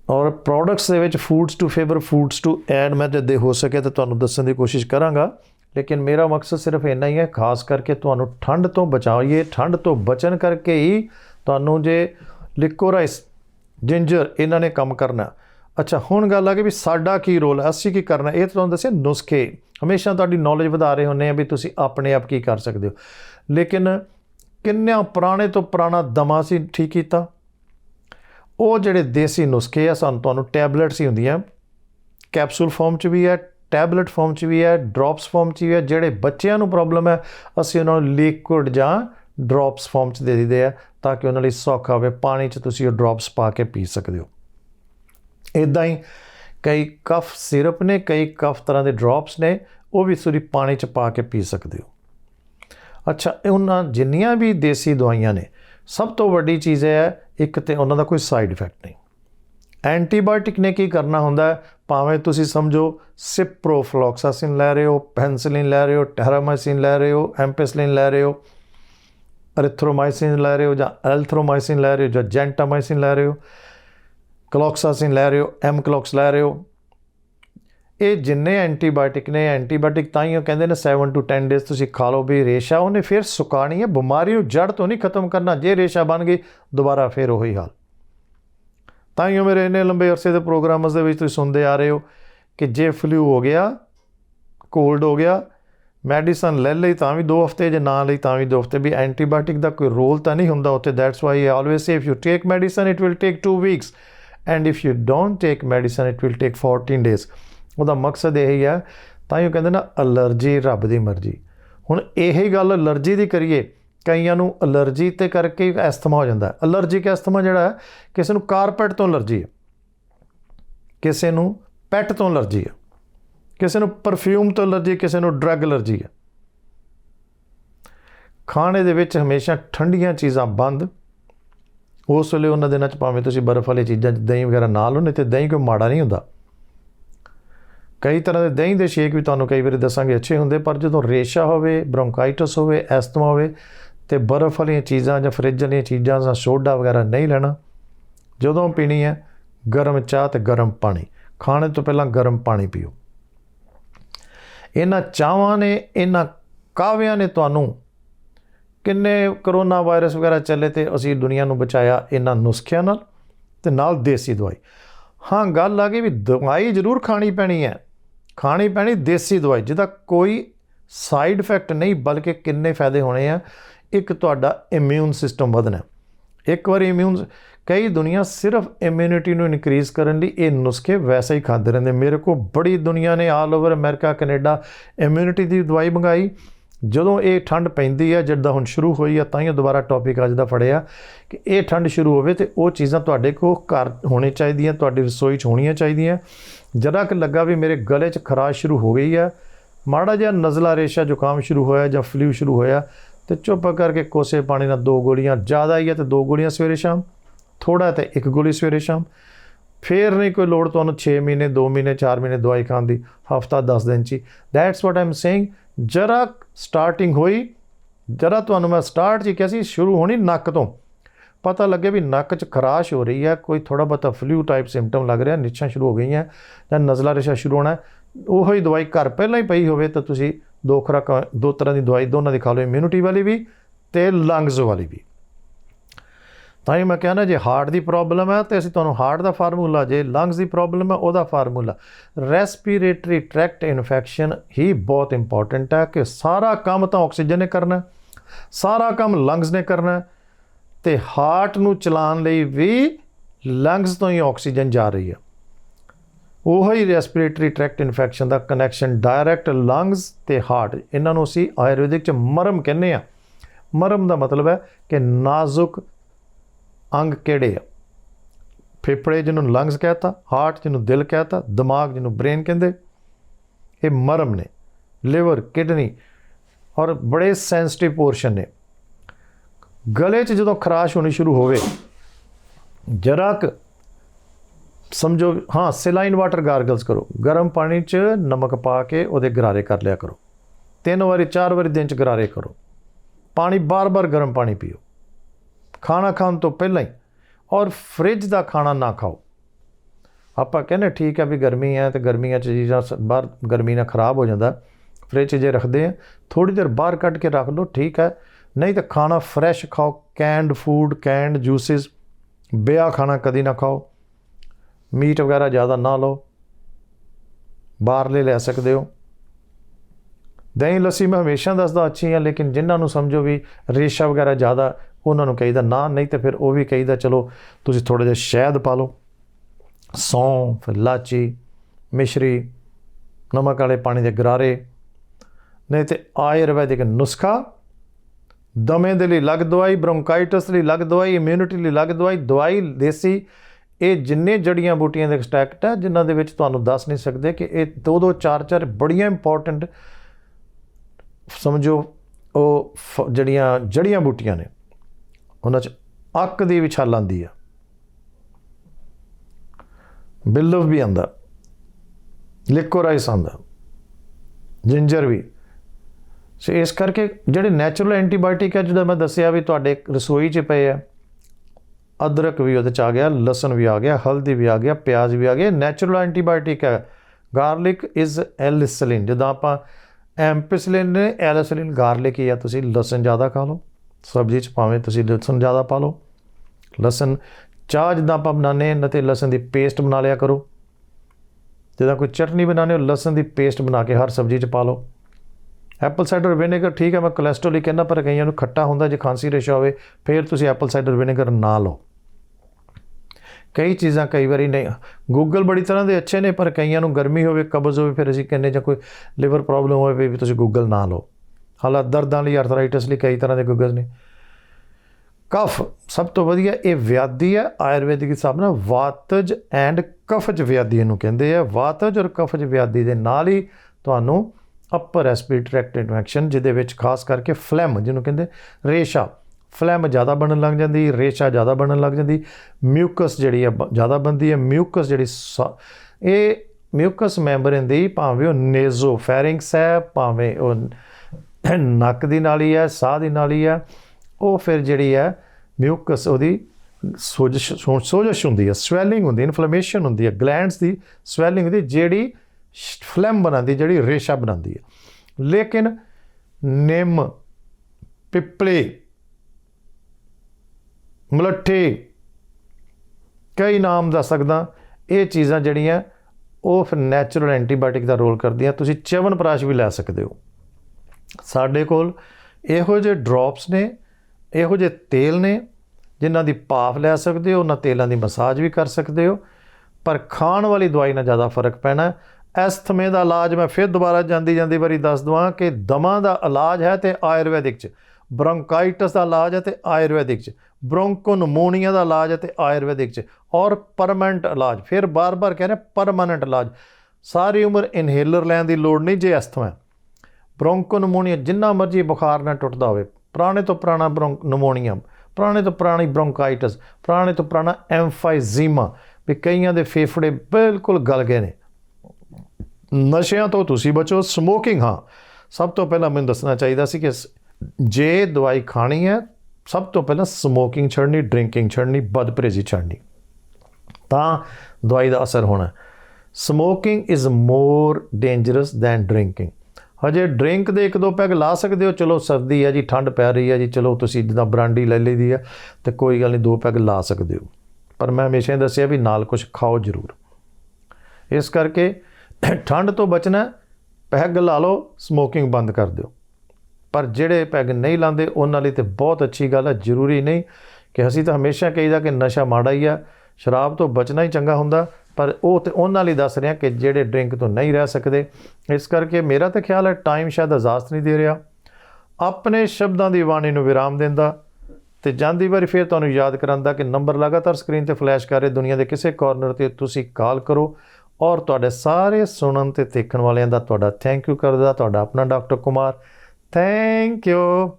ਔਰ ਪ੍ਰੋਡਕਟਸ ਦੇ ਵਿੱਚ foods to favour foods to add ਮੈਂ ਜਦ ਹੋ ਸਕੇ ਤਾਂ ਤੁਹਾਨੂੰ ਦੱਸਣ ਦੀ ਕੋਸ਼ਿਸ਼ ਕਰਾਂਗਾ। ਲੇਕਿਨ ਮੇਰਾ ਮਕਸਦ ਸਿਰਫ ਇੰਨਾ ਹੀ ਹੈ, ਖਾਸ ਕਰਕੇ ਤੁਹਾਨੂੰ ਠੰਡ ਤੋਂ ਬਚਾਈਏ, ਠੰਡ ਤੋਂ ਬਚਣ ਕਰਕੇ ਹੀ ਤੁਹਾਨੂੰ ਜੇ ਲਿਕੋਰਾਈਸ ਜਿੰਜਰ ਇਹਨਾਂ ਨੇ ਕੰਮ ਕਰਨਾ। ਅੱਛਾ, ਹੁਣ ਗੱਲ ਆ ਕਿ ਵੀ ਸਾਡਾ ਕੀ ਰੋਲ ਹੈ ਅਸੀਂ ਕੀ ਕਰਨਾ? ਇਹ ਤੁਹਾਨੂੰ ਦੱਸਿਆ ਨੁਸਖੇ। ਹਮੇਸ਼ਾ ਤੁਹਾਡੀ ਨੌਲੇਜ ਵਧਾ ਰਹੇ ਹੁੰਨੇ ਆ ਵੀ ਤੁਸੀਂ ਆਪਣੇ ਆਪ ਕੀ ਕਰ ਸਕਦੇ ਹੋ। ਲੇਕਿਨ ਕਿੰਨਾ ਪੁਰਾਣੇ ਤੋਂ ਪੁਰਾਣਾ ਦਮਾ ਸੀ ਠੀਕ ਕੀਤਾ? ਉਹ ਜਿਹੜੇ ਦੇਸੀ ਨੁਸਖੇ ਆ, ਸਾਨੂੰ ਤੁਹਾਨੂੰ ਟੈਬਲੇਟਸ ਹੀ ਹੁੰਦੀਆਂ। ਕੈਪਸੂਲ ਫਾਰਮ 'ਚ ਵੀ ਹੈ, ਟੈਬਲੇਟ ਫਾਰਮ 'ਚ ਵੀ ਹੈ, ਡ੍ਰੌਪਸ ਫਾਰਮ 'ਚ ਵੀ ਹੈ। ਜਿਹੜੇ ਬੱਚਿਆਂ ਨੂੰ ਪ੍ਰੋਬਲਮ ਹੈ, ਅਸੀਂ ਉਹਨਾਂ ਨੂੰ ਲਿਕੁਇਡ ਜਾਂ ਡ੍ਰੌਪਸ ਫਾਰਮ 'ਚ ਦੇ ਦਿੰਦੇ ਆ, ਤਾਂ ਕਿ ਉਹਨਾਂ ਲਈ ਸੌਖਾ ਹੋਵੇ। ਪਾਣੀ 'ਚ ਤੁਸੀਂ ਉਹ ਡ੍ਰੌਪਸ ਪਾ ਕੇ ਪੀ ਸਕਦੇ ਹੋ। ਇਦਾਂ ਹੀ ਕਈ ਕਫ ਸਿਰਪ ਨੇ, ਕਈ ਕਫ ਤਰ੍ਹਾਂ ਦੇ ਡ੍ਰੌਪਸ ਨੇ, ਉਹ ਵੀ ਤੁਸੀਂ ਪਾਣੀ 'ਚ ਪਾ ਕੇ ਪੀ ਸਕਦੇ ਹੋ। ਅੱਛਾ ਉਹਨਾਂ ਜਿੰਨੀਆਂ ਵੀ ਦੇਸੀ ਦਵਾਈਆਂ ਨੇ, ਸਭ ਤੋਂ ਵੱਡੀ ਚੀਜ਼ ਇਹ ਹੈ ਇੱਕ ਤੇ ਉਹਨਾਂ ਦਾ ਕੋਈ ਸਾਈਡ ਇਫੈਕਟ ਨਹੀਂ। ਐਂਟੀਬਾਇਓਟਿਕ ਨੇ ਕੀ ਕਰਨਾ ਹੁੰਦਾ ਭਾਵੇਂ ਤੁਸੀਂ ਸਮਝੋ ਸਿਪਰੋਫਲੋਕਸਾਸਿਨ ਲੈ ਰਹੇ ਹੋ ਪੈਨਸਿਲਿਨ ਲੈ ਰਹੇ ਹੋ ਟੈਰਾਮਾਈਸਿਨ ਲੈ ਰਹੇ ਹੋ ਐਮਪੈਸਲਿਨ ਲੈ ਰਹੇ ਹੋ ਅਰੀਥਰੋਮਾਈਸਿਨ ਲੈ ਰਹੇ ਹੋ ਜਾਂ ਐਲਥਰੋਮਾਈਸਿਨ ਲੈ ਰਹੇ ਹੋ ਜਾਂ ਜੈਂਟਾਮਾਈਸਿਨ ਲੈ ਰਹੇ ਹੋ ਕਲੋਕਸਾਸਿਨ ਲੈ ਰਹੇ ਹੋ ਐਮਕਲੋਕਸ ਲੈ ਰਹੇ ਹੋ ਇਹ ਜਿੰਨੇ ਐਂਟੀਬਾਇਓਟਿਕ ਨੇ, ਐਂਟੀਬਾਇਓਟਿਕ ਤਾਂ ਹੀ ਉਹ ਕਹਿੰਦੇ ਨੇ 7 ਟੂ 10 ਡੇਜ਼ ਤੁਸੀਂ ਖਾ ਲਓ ਵੀ ਰੇਸ਼ਾ ਉਹਨੇ ਫਿਰ ਸੁਕਾਣੀ ਹੈ, ਬਿਮਾਰੀ ਨੂੰ ਜੜ ਤੋਂ ਨਹੀਂ ਖਤਮ ਕਰਨਾ, ਜੇ ਰੇਸ਼ਾ ਬਣ ਗਈ, ਦੁਬਾਰਾ ਫਿਰ ਉਹੀ ਹਾਲ। ਤਾਂ ਹੀ ਉਹ ਮੇਰੇ ਇੰਨੇ ਲੰਬੇ ਅਰਸੇ ਦੇ ਪ੍ਰੋਗਰਾਮਸ ਦੇ ਵਿੱਚ ਤੁਸੀਂ ਸੁਣਦੇ ਆ ਰਹੇ ਹੋ ਕਿ ਜੇ ਫਲੂ ਹੋ ਗਿਆ ਕੋਲਡ ਹੋ ਗਿਆ ਮੈਡੀਸਨ ਲੈ ਲਈ ਤਾਂ ਵੀ 2 ਹਫ਼ਤੇ, ਜੇ ਨਾ ਲਈ ਤਾਂ ਵੀ 2 ਹਫ਼ਤੇ, ਵੀ ਐਂਟੀਬਾਇਓਟਿਕ ਦਾ ਕੋਈ ਰੋਲ ਤਾਂ ਨਹੀਂ ਹੁੰਦਾ ਉੱਥੇ that's why I always say if you take medicine it will take 2 weeks and if you don't take medicine it will take 14 days ਉਹਦਾ ਮਕਸਦ ਇਹ ਹੀ ਹੈ, ਤਾਂ ਹੀ ਉਹ ਕਹਿੰਦੇ ਨਾ ਅਲਰਜੀ ਰੱਬ ਦੀ ਮਰਜ਼ੀ। ਹੁਣ ਇਹੀ ਗੱਲ ਅਲਰਜੀ ਦੀ ਕਰੀਏ, ਕਈਆਂ ਨੂੰ ਅਲਰਜੀ ਤੇ ਕਰਕੇ ਐਸਥਮਾ ਹੋ ਜਾਂਦਾ ਹੈ। ਕਿ ਐਸਥਮਾ ਜਿਹੜਾ ਹੈ, ਕਿਸੇ ਨੂੰ ਕਾਰਪੈਟ ਤੋਂ ਅਲਰਜੀ ਹੈ, ਕਿਸੇ ਨੂੰ ਪੈਟ ਤੋਂ ਅਲਰਜੀ ਹੈ, ਕਿਸੇ ਨੂੰ ਪਰਫਿਊਮ ਤੋਂ ਅਲਰਜੀ ਕਿਸੇ ਨੂੰ ਡਰੱਗ ਅਲਰਜੀ ਹੈ। ਖਾਣੇ ਦੇ ਵਿੱਚ ਹਮੇਸ਼ਾ ਠੰਡੀਆਂ ਚੀਜ਼ਾਂ ਬੰਦ। ਉਸ ਵੇਲੇ ਉਹਨਾਂ ਦਿਨਾਂ ਚ ਭਾਵੇਂ ਤੁਸੀਂ ਬਰਫ਼ ਵਾਲੀ ਚੀਜ਼ਾਂ 'ਚ ਦਹੀਂ ਵਗੈਰਾ ਨਾ ਲਓ, ਨਹੀਂ ਤੇ ਦਹੀਂ ਕੋਈ ਮਾੜਾ ਨਹੀਂ ਹੁੰਦਾ। ਕਈ ਤਰ੍ਹਾਂ ਦੇ ਦਹੀਂ ਦੇ ਸ਼ੇਕ ਵੀ ਤੁਹਾਨੂੰ ਕਈ ਵਾਰੀ ਦੱਸਾਂਗੇ, ਅੱਛੇ ਹੁੰਦੇ, ਪਰ ਜਦੋਂ ਰੇਸ਼ਾ ਹੋਵੇ, ਬ੍ਰੌਂਕਾਈਟਿਸ ਹੋਵੇ ਐਸਥਮਾ ਹੋਵੇ ਤੇ ਬਰਫ਼ ਵਾਲੀਆਂ ਚੀਜ਼ਾਂ ਜਾਂ ਫ੍ਰਿਜ ਵਾਲੀਆਂ ਚੀਜ਼ਾਂ ਜਾਂ ਸੋਡਾ ਵਗੈਰਾ ਨਹੀਂ ਲੈਣਾ, ਜਦੋਂ ਪੀਣੀ ਹੈ, ਗਰਮ ਚਾਹ ਤੇ ਗਰਮ ਪਾਣੀ। ਖਾਣੇ ਤੋਂ ਪਹਿਲਾਂ ਗਰਮ ਪਾਣੀ ਪੀਓ। ਇਹਨਾਂ ਚਾਹਾਂ ਨੇ, ਇਹਨਾਂ ਕਾਵਿਆਂ ਨੇ ਤੁਹਾਨੂੰ ਕਿੰਨੇ ਕਰੋਨਾ ਵਾਇਰਸ ਵਗੈਰਾ ਚੱਲੇ ਤੇ ਅਸੀਂ ਦੁਨੀਆ ਨੂੰ ਬਚਾਇਆ ਇਹਨਾਂ ਨੁਸਖਿਆਂ ਨਾਲ ਤੇ ਨਾਲ ਦੇਸੀ ਦਵਾਈ। ਹਾਂ, ਗੱਲ ਆ ਗਈ ਵੀ ਦਵਾਈ ਜ਼ਰੂਰ ਖਾਣੀ ਪੈਣੀ ਹੈ। ਖਾਣੀ ਪੈਣੀ ਦੇਸੀ ਦਵਾਈ, ਜਿਹਦਾ ਕੋਈ ਸਾਈਡ ਇਫੈਕਟ ਨਹੀਂ, ਬਲਕਿ ਕਿੰਨੇ ਫਾਇਦੇ ਹੋਣੇ ਆ। ਇੱਕ ਤੁਹਾਡਾ ਇਮਿਊਨ ਸਿਸਟਮ ਵਧਣਾ। ਇੱਕ ਵਾਰ ਇਮਿਊਨ ਕਈ ਦੁਨੀਆ ਸਿਰਫ ਇਮਿਊਨਿਟੀ ਨੂੰ ਇਨਕਰੀਜ਼ ਕਰਨ ਲਈ ਇਹ ਨੁਸਖੇ ਵੈਸੇ ਹੀ ਖਾਂਦੇ ਰਹਿੰਦੇ। ਮੇਰੇ ਕੋਲ ਬੜੀ ਦੁਨੀਆ ਨੇ all over America, Canada immunity ਦੀ ਦਵਾਈ ਮੰਗਾਈ। ਜਦੋਂ ਇਹ ਠੰਡ ਪੈਂਦੀ ਹੈ ਜਿੱਦਾਂ ਹੁਣ ਸ਼ੁਰੂ ਹੋਈ ਆ, ਤਾਂ ਹੀ ਉਹ ਦੁਬਾਰਾ ਟੌਪਿਕ ਅੱਜ ਦਾ ਫੜਿਆ ਕਿ ਇਹ ਠੰਡ ਸ਼ੁਰੂ ਹੋਵੇ ਤੇ ਉਹ ਚੀਜ਼ਾਂ ਤੁਹਾਡੇ ਕੋਲ ਘਰ ਹੋਣੀ ਚਾਹੀਦੀਆਂ, ਤੁਹਾਡੀ ਰਸੋਈ 'ਚ ਹੋਣੀਆਂ ਚਾਹੀਦੀਆਂ। ਜਰਾ ਕਿ ਲੱਗਾ ਵੀ ਮੇਰੇ ਗਲੇ 'ਚ ਖਰਾਸ਼ ਸ਼ੁਰੂ ਹੋ ਗਈ ਆ ਮਾੜਾ ਜਿਹਾ ਨਜ਼ਲਾ ਰੇਸ਼ਾ ਜ਼ੁਕਾਮ ਸ਼ੁਰੂ ਹੋਇਆ ਜਾਂ ਫਲੂ ਸ਼ੁਰੂ ਹੋਇਆ ਤੇ ਚੁੱਪ ਕਰਕੇ ਕੋਸੇ ਪਾਣੀ ਨਾਲ ਦੋ ਗੋਲੀਆਂ ਜ਼ਿਆਦਾ ਹੀ ਹੈ ਤੇ ਦੋ ਗੋਲੀਆਂ ਸਵੇਰੇ ਸ਼ਾਮ ਥੋੜਾ ਤੇ ਇੱਕ ਗੋਲੀ ਸਵੇਰੇ ਸ਼ਾਮ। ਫੇਰ ਨਹੀਂ ਕੋਈ ਲੋੜ ਤੁਹਾਨੂੰ 6 ਮਹੀਨੇ 2 ਮਹੀਨੇ 4 ਮਹੀਨੇ ਦਵਾਈ ਖਾਣ ਦੀ, ਹਫਤਾ 10 ਦਿਨ ਚ ਦੈਟਸ ਵਾਟ ਆਮ ਸੇਇੰਗ ਜਰਾ ਸਟਾਰਟਿੰਗ ਹੋਈ, ਜਰਾ ਤੁਹਾਨੂੰ ਮੈਂ ਸਟਾਰਟ ਜੀ ਕਿਹਾ ਸੀ, ਸ਼ੁਰੂ ਹੋਣੀ ਨੱਕ ਤੋਂ। ਪਤਾ ਲੱਗੇ ਵੀ ਨੱਕ 'ਚ ਖਰਾਸ਼ ਹੋ ਰਹੀ ਹੈ, ਕੋਈ ਥੋੜਾ ਬਹੁਤਾ ਫਲੂ ਟਾਈਪ ਸਿੰਪਟਮ ਲੱਗ ਰਿਹਾ, ਨਿੱਛਾਂ ਸ਼ੁਰੂ ਹੋ ਗਈਆਂ ਜਾਂ ਨਜ਼ਲਾ ਰੇਸ਼ਾ ਸ਼ੁਰੂ ਹੋਣਾ, ਉਹੋ ਹੀ ਦਵਾਈ ਘਰ ਪਹਿਲਾਂ ਹੀ ਪਈ ਹੋਵੇ ਤਾਂ ਤੁਸੀਂ ਦੋ ਖੁਰਾਕਾਂ, ਦੋ ਤਰ੍ਹਾਂ ਦੀ ਦਵਾਈ ਦੋਨਾਂ ਦੀ ਖਾ ਲਓ ਇਮਿਊਨਿਟੀ ਵਾਲੀ ਵੀ ਤੇ ਲੰਗਸ ਵਾਲੀ ਵੀ। ਤਾਂ ਹੀ ਮੈਂ ਕਹਿੰਦਾ ਜੇ ਹਾਰਟ ਦੀ ਪ੍ਰੋਬਲਮ ਹੈ ਤੇ ਅਸੀਂ ਤੁਹਾਨੂੰ ਹਾਰਟ ਦਾ ਫਾਰਮੂਲਾ, ਜੇ ਲੰਗਸ ਦੀ ਪ੍ਰੋਬਲਮ ਹੈ ਉਹਦਾ ਫਾਰਮੂਲਾ। ਰੈਸਪੀਰੇਟਰੀ ਟ੍ਰੈਕਟ ਇਨਫੈਕਸ਼ਨ ਹੀ ਬਹੁਤ ਇੰਪੋਰਟੈਂਟ ਹੈ ਕਿ ਸਾਰਾ ਕੰਮ ਤਾਂ ਆਕਸੀਜਨ ਨੇ ਕਰਨਾ, ਸਾਰਾ ਕੰਮ ਲੰਗਸ ਨੇ ਕਰਨਾ ਤੇ ਹਾਰਟ ਨੂੰ ਚਲਾਉਣ ਲਈ ਵੀ ਲੰਗਸ ਤੋਂ ਹੀ ਆਕਸੀਜਨ ਜਾ ਰਹੀ ਹੈ ਉਹ ਹੀ ਰੈਸਪੀਰੇਟਰੀ ਟਰੈਕਟ ਇਨਫੈਕਸ਼ਨ ਦਾ ਕਨੈਕਸ਼ਨ ਡਾਇਰੈਕਟ ਲੰਗਸ ਤੇ ਹਾਰਟ ਇਹਨਾਂ ਨੂੰ ਅਸੀਂ ਆਯੁਰਵੈਦਿਕ ਚ ਮਰਮ ਕਹਿੰਦੇ ਆ। ਮਰਮ ਦਾ ਮਤਲਬ ਹੈ ਕਿ ਨਾਜ਼ੁਕ ਅੰਗ ਕਿਹੜੇ ਆ? ਫੇਫੜੇ ਜਿਹਨੂੰ ਲੰਗਸ ਕਹਤਾ ਹਾਰਟ ਜਿਹਨੂੰ ਦਿਲ ਕਹਤਾ, ਦਿਮਾਗ ਜਿਹਨੂੰ ਬ੍ਰੇਨ ਕਹਿੰਦੇ। ਇਹ ਮਰਮ ਨੇ। ਲਿਵਰ ਕਿਡਨੀ ਔਰ ਬੜੇ ਸੈਂਸਿਟਿਵ ਪੋਰਸ਼ਨ ਨੇ। ਗਲੇ 'ਚ ਜਦੋਂ ਖਰਾਸ਼ ਹੋਣੀ ਸ਼ੁਰੂ ਹੋਵੇ, ਜਰਾ ਕੁ ਸਮਝੋ, ਹਾਂ ਸਿਲਾਈਨ ਵਾਟਰ ਗਾਰਗਲਸ ਕਰੋ। ਗਰਮ ਪਾਣੀ 'ਚ ਨਮਕ ਪਾ ਕੇ ਉਹਦੇ ਗਰਾਰੇ ਕਰ ਲਿਆ ਕਰੋ। ਤਿੰਨ ਵਾਰੀ, ਚਾਰ ਵਾਰੀ ਦਿਨ 'ਚ ਗਰਾਰੇ ਕਰੋ। ਪਾਣੀ ਬਾਰ-ਬਾਰ ਗਰਮ ਪਾਣੀ ਪੀਓ। ਖਾਣਾ ਖਾਣ ਤੋਂ ਪਹਿਲਾਂ ਹੀ, ਔਰ ਫ੍ਰਿਜ ਦਾ ਖਾਣਾ ਨਾ ਖਾਓ। ਆਪਾਂ ਕਹਿੰਦੇ ਠੀਕ ਹੈ ਵੀ ਗਰਮੀ ਹੈ, ਤੇ ਗਰਮੀਆਂ 'ਚ ਚੀਜ਼ਾਂ ਸ- ਬਾਹਰ ਗਰਮੀ ਨਾਲ ਖਰਾਬ ਹੋ ਜਾਂਦਾ। ਫ੍ਰਿਜ 'ਚ ਜੇ ਰੱਖਦੇ ਆ ਥੋੜੀ ਦੇਰ ਬਾਹਰ ਕੱਢ ਕੇ ਰੱਖ ਲਓ, ਠੀਕ ਹੈ। ਨਹੀਂ ਤਾਂ ਖਾਣਾ ਫਰੈਸ਼ ਖਾਓ ਕੈਂਡ ਫੂਡ ਕੈਂਡ ਜੂਸਿਸ ਬਿਆ ਖਾਣਾ ਕਦੀ ਨਾ ਖਾਓ। ਮੀਟ ਵਗੈਰਾ ਜ਼ਿਆਦਾ ਨਾ ਲਓ। ਬਾਹਰਲੇ ਲੈ ਸਕਦੇ ਹੋ। ਦਹੀਂ, ਲੱਸੀ ਮੈਂ ਹਮੇਸ਼ਾ ਦੱਸਦਾ ਅੱਛੀ ਹੈ ਲੇਕਿਨ ਜਿਨ੍ਹਾਂ ਨੂੰ ਸਮਝੋ ਵੀ ਰੇਸ਼ਾ ਵਗੈਰਾ ਜ਼ਿਆਦਾ, ਉਹਨਾਂ ਨੂੰ ਕਹੀਦਾ ਨਾ, ਨਹੀਂ ਤੇ ਫਿਰ ਉਹ ਵੀ ਕਹੀਦਾ, ਚਲੋ ਤੁਸੀਂ ਥੋੜਾ ਜਿਹਾ ਸ਼ਹਿਦ ਪਾ ਲਓ। ਸੌਂਫ ਲਾਚੀ ਮਿਸ਼ਰੀ, ਨਮਕ ਵਾਲੇ ਪਾਣੀ ਦੇ ਗਰਾਰੇ, ਨਹੀਂ ਤੇ ਆਯੁਰਵੈਦਿਕ ਨੁਸਖਾ ਦਮੇ ਦੇ ਲਈ ਅਲੱਗ ਦਵਾਈ, ਬ੍ਰੋਂਕਾਈਟਸ ਲਈ ਅਲੱਗ ਦਵਾਈ ਇਮਿਊਨਿਟੀ ਲਈ ਅਲੱਗ ਦਵਾਈ ਦਵਾਈ ਦੇਸੀ, ਇਹ ਜਿੰਨੇ ਜੜੀਆਂ ਬੂਟੀਆਂ ਦੇ ਐਕਸਟ੍ਰੈਕਟ ਹੈ ਜਿਨ੍ਹਾਂ ਦੇ ਵਿੱਚ ਤੁਹਾਨੂੰ ਦੱਸ ਨਹੀਂ ਸਕਦੇ ਕਿ ਇਹ ਦੋ ਦੋ, ਚਾਰ ਚਾਰ ਬੜੀਆਂ ਇੰਪੋਰਟੈਂਟ ਸਮਝੋ ਉਹ ਫ- ਜਿਹੜੀਆਂ ਜੜੀਆਂ ਬੂਟੀਆਂ ਨੇ, ਉਹਨਾਂ 'ਚ ਅੱਕ ਦੀ ਵਿਛਾਲ ਆਉਂਦੀ ਆ। ਬਿਲਵ ਵੀ ਆਂਦਾ ਲਿਕੋਰਾਈਸ ਆਂਦਾ ਜਿੰਜਰ ਵੀ। ਸੋ ਇਸ ਕਰਕੇ ਜਿਹੜੇ ਨੈਚੁਰਲ ਐਂਟੀਬਾਇਓਟਿਕ ਹੈ ਜਿਹਦਾ ਮੈਂ ਦੱਸਿਆ ਵੀ ਤੁਹਾਡੇ ਰਸੋਈ 'ਚ ਪਏ ਆ, ਅਦਰਕ ਵੀ ਉਹਦੇ 'ਚ ਆ ਗਿਆ, ਲਸਣ ਵੀ ਆ ਗਿਆ, ਹਲਦੀ ਵੀ ਆ ਗਿਆ, ਪਿਆਜ਼ ਵੀ ਆ ਗਿਆ ਨੈਚੁਰਲ ਐਂਟੀਬਾਇਓਟਿਕ ਹੈ ਗਾਰਲਿਕ ਇਜ਼ ਐਲਿਸਲਿਨ ਜਦੋਂ ਆਪਾਂ ਐਮਪਿਸਲਿਨ ਨੇ ਐਲਿਸਲਿਨ ਗਾਰਲਿਕ ਹੀ ਆ, ਤੁਸੀਂ ਲਸਣ ਜ਼ਿਆਦਾ ਖਾ ਲਓ, ਸਬਜ਼ੀ 'ਚ ਭਾਵੇਂ ਤੁਸੀਂ ਲਸਣ ਜ਼ਿਆਦਾ ਪਾ ਲਓ। ਲਸਣ, ਚਾਹ ਜਿੱਦਾਂ ਆਪਾਂ ਬਣਾਉਂਦੇ ਹਾਂ ਤੇ ਲਸਣ ਦੀ ਪੇਸਟ ਬਣਾ ਲਿਆ ਕਰੋ। ਜਿੱਦਾਂ ਕੋਈ ਚਟਨੀ ਬਣਾਉਂਦੇ ਹੋ, ਲਸਣ ਦੀ ਪੇਸਟ ਬਣਾ ਕੇ ਹਰ ਸਬਜ਼ੀ 'ਚ ਪਾ ਲਓ। ਐਪਲ ਸਾਈਡਰ ਵਿਨੇਗਰ ਠੀਕ ਹੈ, ਮੈਂ ਕੋਲੇਸਟ੍ਰੋਲ ਹੀ ਕਹਿੰਦਾ, ਪਰ ਕਈਆਂ ਨੂੰ ਖੱਟਾ ਹੁੰਦਾ, ਜੇ ਖਾਂਸੀ ਰੇਸ਼ਾ ਹੋਵੇ, ਫਿਰ ਤੁਸੀਂ ਐਪਲ ਸਾਈਡਰ ਵਿਨੇਗਰ ਨਾ ਲਓ। ਕਈ ਚੀਜ਼ਾਂ ਕਈ ਵਾਰੀ ਨਹੀਂ ਗੂਗਲ ਬੜੀ ਤਰ੍ਹਾਂ ਦੇ ਅੱਛੇ ਨੇ, ਪਰ ਕਈਆਂ ਨੂੰ ਗਰਮੀ ਹੋਵੇ, ਕਬਜ਼ ਹੋਵੇ, ਫਿਰ ਅਸੀਂ ਕਹਿੰਦੇ ਜਾਂ ਕੋਈ ਲਿਵਰ ਪ੍ਰੋਬਲਮ ਹੋਵੇ ਵੀ ਤੁਸੀਂ ਗੂਗਲ ਨਾ ਲਓ। ਹਾਲਾਤ ਦਰਦਾਂ ਲਈ ਆਰਥਰਾਈਟਸ ਲਈ ਕਈ ਤਰ੍ਹਾਂ ਦੇ ਗੂਗਲ ਨੇ। ਕਫ, ਸਭ ਤੋਂ ਵਧੀਆ ਇਹ ਵਿਆਧੀ ਹੈ, ਆਯੁਰਵੈਦਿਕ ਹਿਸਾਬ ਨਾਲ ਵਾਤਜ ਐਂਡ ਕਫਜ ਵਿਆਧੀ ਇਹਨੂੰ ਕਹਿੰਦੇ ਆ। ਵਾਤਜ ਔਰ ਕਫਜ ਵਿਆਧੀ ਦੇ ਨਾਲ ਹੀ ਤੁਹਾਨੂੰ ਅਪਰ ਰੈਸਪੀਰੇਟਰੀ ਟ੍ਰੈਕਟ ਇਨਫੈਕਸ਼ਨ ਜਿਹਦੇ ਵਿੱਚ ਖਾਸ ਕਰਕੇ ਫਲੈਮ ਜਿਹਨੂੰ ਕਹਿੰਦੇ ਰੇਸ਼ਾ। ਫਲੈਮ ਜ਼ਿਆਦਾ ਬਣਨ ਲੱਗ ਜਾਂਦੀ, ਰੇਸ਼ਾ ਜ਼ਿਆਦਾ ਬਣਨ ਲੱਗ ਜਾਂਦੀ ਮਿਊਕਸ ਜਿਹੜੀ ਆ ਬ- ਜ਼ਿਆਦਾ ਬਣਦੀ ਹੈ। ਮਿਊਕਸ ਜਿਹੜੀ ਸਾ- ਇਹ ਮਿਊਕਸ ਮੈਂਬਰਨ ਦੀ ਭਾਵੇਂ ਉਹ ਨੇਜ਼ੋ ਫੈਰਿੰਗਸ ਹੈ, ਭਾਵੇਂ ਉਹ ਨੱਕ ਦੀ ਨਾਲੀ ਹੈ, ਸਾਹ ਦੀ ਨਾਲੀ ਹੈ, ਉਹ ਫਿਰ ਜਿਹੜੀ ਹੈ ਮਿਊਕਸ ਉਹਦੀ ਸੋਜਸ਼ ਸੋ- ਸੋਜਸ਼ ਹੁੰਦੀ ਹੈ ਸਵੈਲਿੰਗ ਹੁੰਦੀ ਇਨਫਲੇਮੇਸ਼ਨ ਹੁੰਦੀ ਹੈ ਗਲੈਂਡਸ ਦੀ ਸਵੈਲਿੰਗ ਹੁੰਦੀ ਜਿਹੜੀ ਫਲੈਮ ਬਣਾਉਂਦੀ, ਜਿਹੜੀ ਰੇਸ਼ਾ ਬਣਾਉਂਦੀ ਹੈ। ਲੇਕਿਨ ਨਿੰਮ, ਪਿੱਪਲੇ, ਮਲੱਠੇ, ਕਈ ਨਾਮ ਦੱਸ ਸਕਦਾ, ਇਹ ਚੀਜ਼ਾਂ ਜਿਹੜੀਆਂ ਉਹ ਫਿਰ ਨੈਚੁਰਲ ਐਂਟੀਬਾਇਓਟਿਕ ਦਾ ਰੋਲ ਕਰਦੀਆਂ। ਤੁਸੀਂ ਚਵਨ ਚਵਨਪ੍ਰਾਸ਼ ਵੀ ਲੈ ਸਕਦੇ ਹੋ। ਸਾਡੇ ਕੋਲ ਇਹੋ ਜਿਹੇ ਡ੍ਰੌਪਸ ਨੇ, ਇਹੋ ਜਿਹੇ ਤੇਲ ਨੇ, ਜਿਨ੍ਹਾਂ ਦੀ ਭਾਫ ਲੈ ਸਕਦੇ ਹੋ, ਉਹਨਾਂ ਤੇਲਾਂ ਦੀ ਮਸਾਜ ਵੀ ਕਰ ਸਕਦੇ ਹੋ। ਪਰ ਖਾਣ ਵਾਲੀ ਦਵਾਈ ਨਾਲ ਜ਼ਿਆਦਾ ਫ਼ਰਕ ਪੈਣਾ ਐਸਥਮੇ ਦਾ ਇਲਾਜ ਮੈਂ ਫਿਰ ਦੁਬਾਰਾ ਜਾਂਦੀ ਜਾਂਦੀ ਵਾਰੀ ਦੱਸ ਦਵਾਂ ਕਿ ਦਮਾ ਦਾ ਇਲਾਜ ਹੈ ਤੇ ਆਯੁਰਵੈਦਿਕ ਚ। ਬ੍ਰੌਂਕਾਈਟਸ ਦਾ ਇਲਾਜ ਹੈ ਤੇ ਆਯੁਰਵੈਦਿਕ ਚ। ਬ੍ਰੌਂਕੋਨਮੋਨੀਆ ਦਾ ਇਲਾਜ ਹੈ ਤੇ ਆਯੁਰਵੈਦਿਕ ਚ। ਔਰ ਪਰਮਨੈਂਟ ਇਲਾਜ, ਫਿਰ ਬਾਰ-ਬਾਰ ਕਹਿ ਰਹੇ ਪਰਮਨੈਂਟ ਇਲਾਜ। ਸਾਰੀ ਉਮਰ ਇਨਹੇਲਰ ਲੈਣ ਦੀ ਲੋੜ ਨਹੀਂ ਜੇ ਐਸਥਮਾ ਹੈ। ਬ੍ਰੌਂਕੋਨਮੋਨੀਆ ਜਿੰਨਾ ਮਰਜ਼ੀ ਬੁਖਾਰ ਨਾਲ ਟੁੱਟਦਾ ਹੋਵੇ, ਪੁਰਾਣੇ ਤੋਂ ਪੁਰਾਣਾ ਬ੍ਰੌਂਕਨਮੋਨੀਆ, ਪੁਰਾਣੇ ਤੋਂ ਪੁਰਾਣੀ ਬ੍ਰੌਂਕਾਈਟਸ, ਪੁਰਾਣੇ ਤੋਂ ਪੁਰਾਣਾ ਐਮਫਾਈਜ਼ੀਮਾ, ਵੀ ਕਈਆਂ ਦੇ ਫੇਫੜੇ ਬਿਲਕੁਲ ਗਲ ਗਏ ਨੇ। ਨਸ਼ਿਆਂ ਤੋਂ ਤੁਸੀਂ ਬਚੋ ਸਮੋਕਿੰਗ ਹਾਂ। ਸਭ ਤੋਂ ਪਹਿਲਾਂ ਮੈਨੂੰ ਦੱਸਣਾ ਚਾਹੀਦਾ ਸੀ ਕਿ ਸ- ਜੇ ਦਵਾਈ ਖਾਣੀ ਹੈ, ਸਭ ਤੋਂ ਪਹਿਲਾਂ ਸਮੋਕਿੰਗ ਛੱਡਣੀ ਡਰਿੰਕਿੰਗ ਛੱਡਣੀ ਬਦਪਰੇਜ਼ੀ ਛੱਡਣੀ। ਤਾਂ ਦਵਾਈ ਦਾ ਅਸਰ ਹੋਣਾ। Smoking is more dangerous than drinking ਹਜੇ ਡਰਿੰਕ ਦੇ ਇੱਕ ਦੋ ਪੈਗ ਲਾ ਸਕਦੇ ਹੋ, ਚਲੋ ਸਰਦੀ ਹੈ ਜੀ, ਠੰਡ ਪੈ ਰਹੀ ਹੈ ਜੀ, ਚਲੋ ਤੁਸੀਂ ਜਿੱਦਾਂ ਬਰਾਂਡੀ ਲੈ ਲਈਦੀ ਹੈ, ਤੇ ਕੋਈ ਗੱਲ ਨਹੀਂ, ਦੋ ਪੈਗ ਲਾ ਸਕਦੇ ਹੋ। ਪਰ ਮੈਂ ਹਮੇਸ਼ਾ ਹੀ ਦੱਸਿਆ ਵੀ ਨਾਲ ਕੁਝ ਖਾਓ ਜ਼ਰੂਰ। ਇਸ ਕਰਕੇ ਠੰਡ ਤੋਂ ਬਚਣਾ ਹੈ, ਪੈਗ ਲਾ ਲਓ ਸਮੋਕਿੰਗ ਬੰਦ ਕਰ ਦਿਓ। ਪਰ ਜਿਹੜੇ ਪੈਗ ਨਹੀਂ ਲਾਉਂਦੇ ਉਹਨਾਂ ਲਈ ਤੇ ਬਹੁਤ ਅੱਛੀ ਗੱਲ ਹੈ ਜ਼ਰੂਰੀ ਨਹੀਂ ਕਿ ਅਸੀਂ ਤਾਂ ਹਮੇਸ਼ਾ ਕਹੀਦਾ ਕਿ ਨਸ਼ਾ ਮਾੜਾ ਹੀ ਆ ਸ਼ਰਾਬ ਤੋਂ ਬਚਣਾ ਹੀ ਚੰਗਾ ਹੁੰਦਾ ਪਰ ਉਹ ਤੇ ਉਹਨਾਂ ਲਈ ਦੱਸ ਰਿਹਾ ਕਿ ਜਿਹੜੇ ਡਰਿੰਕ ਤੋਂ ਨਹੀਂ ਰਹਿ ਸਕਦੇ। ਇਸ ਕਰਕੇ ਮੇਰਾ ਤਾਂ ਖਿਆਲ ਹੈ ਟਾਈਮ ਸ਼ਾਇਦ ਇਜਾਜ਼ਤ ਨਹੀਂ ਦੇ ਰਿਹਾ। ਆਪਣੇ ਸ਼ਬਦਾਂ ਦੀ ਬਾਣੀ ਨੂੰ ਵਿਰਾਮ ਦਿੰਦਾ ਤੇ ਜਾਂਦੀ ਵਾਰੀ ਫਿਰ ਤੁਹਾਨੂੰ ਯਾਦ ਕਰਾਂਦਾ ਕਿ ਨੰਬਰ ਲਗਾਤਾਰ ਸਕਰੀਨ ਤੇ ਫਲੈਸ਼ ਕਰ ਰਹੇ ਦੁਨੀਆ ਦੇ ਕਿਸੇ ਕਾਰਨਰ ਤੇ ਤੁਸੀਂ ਕਾਲ ਕਰੋ। ਔਰ ਤੁਹਾਡੇ ਸਾਰੇ ਸੁਣਨ ਤੇ ਦੇਖਣ ਵਾਲਿਆਂ ਦਾ ਤੁਹਾਡਾ ਥੈਂਕ ਯੂ ਕਰਦਾ, ਤੁਹਾਡਾ ਆਪਣਾ ਡਾਕਟਰ ਕੁਮਾਰ। Thank you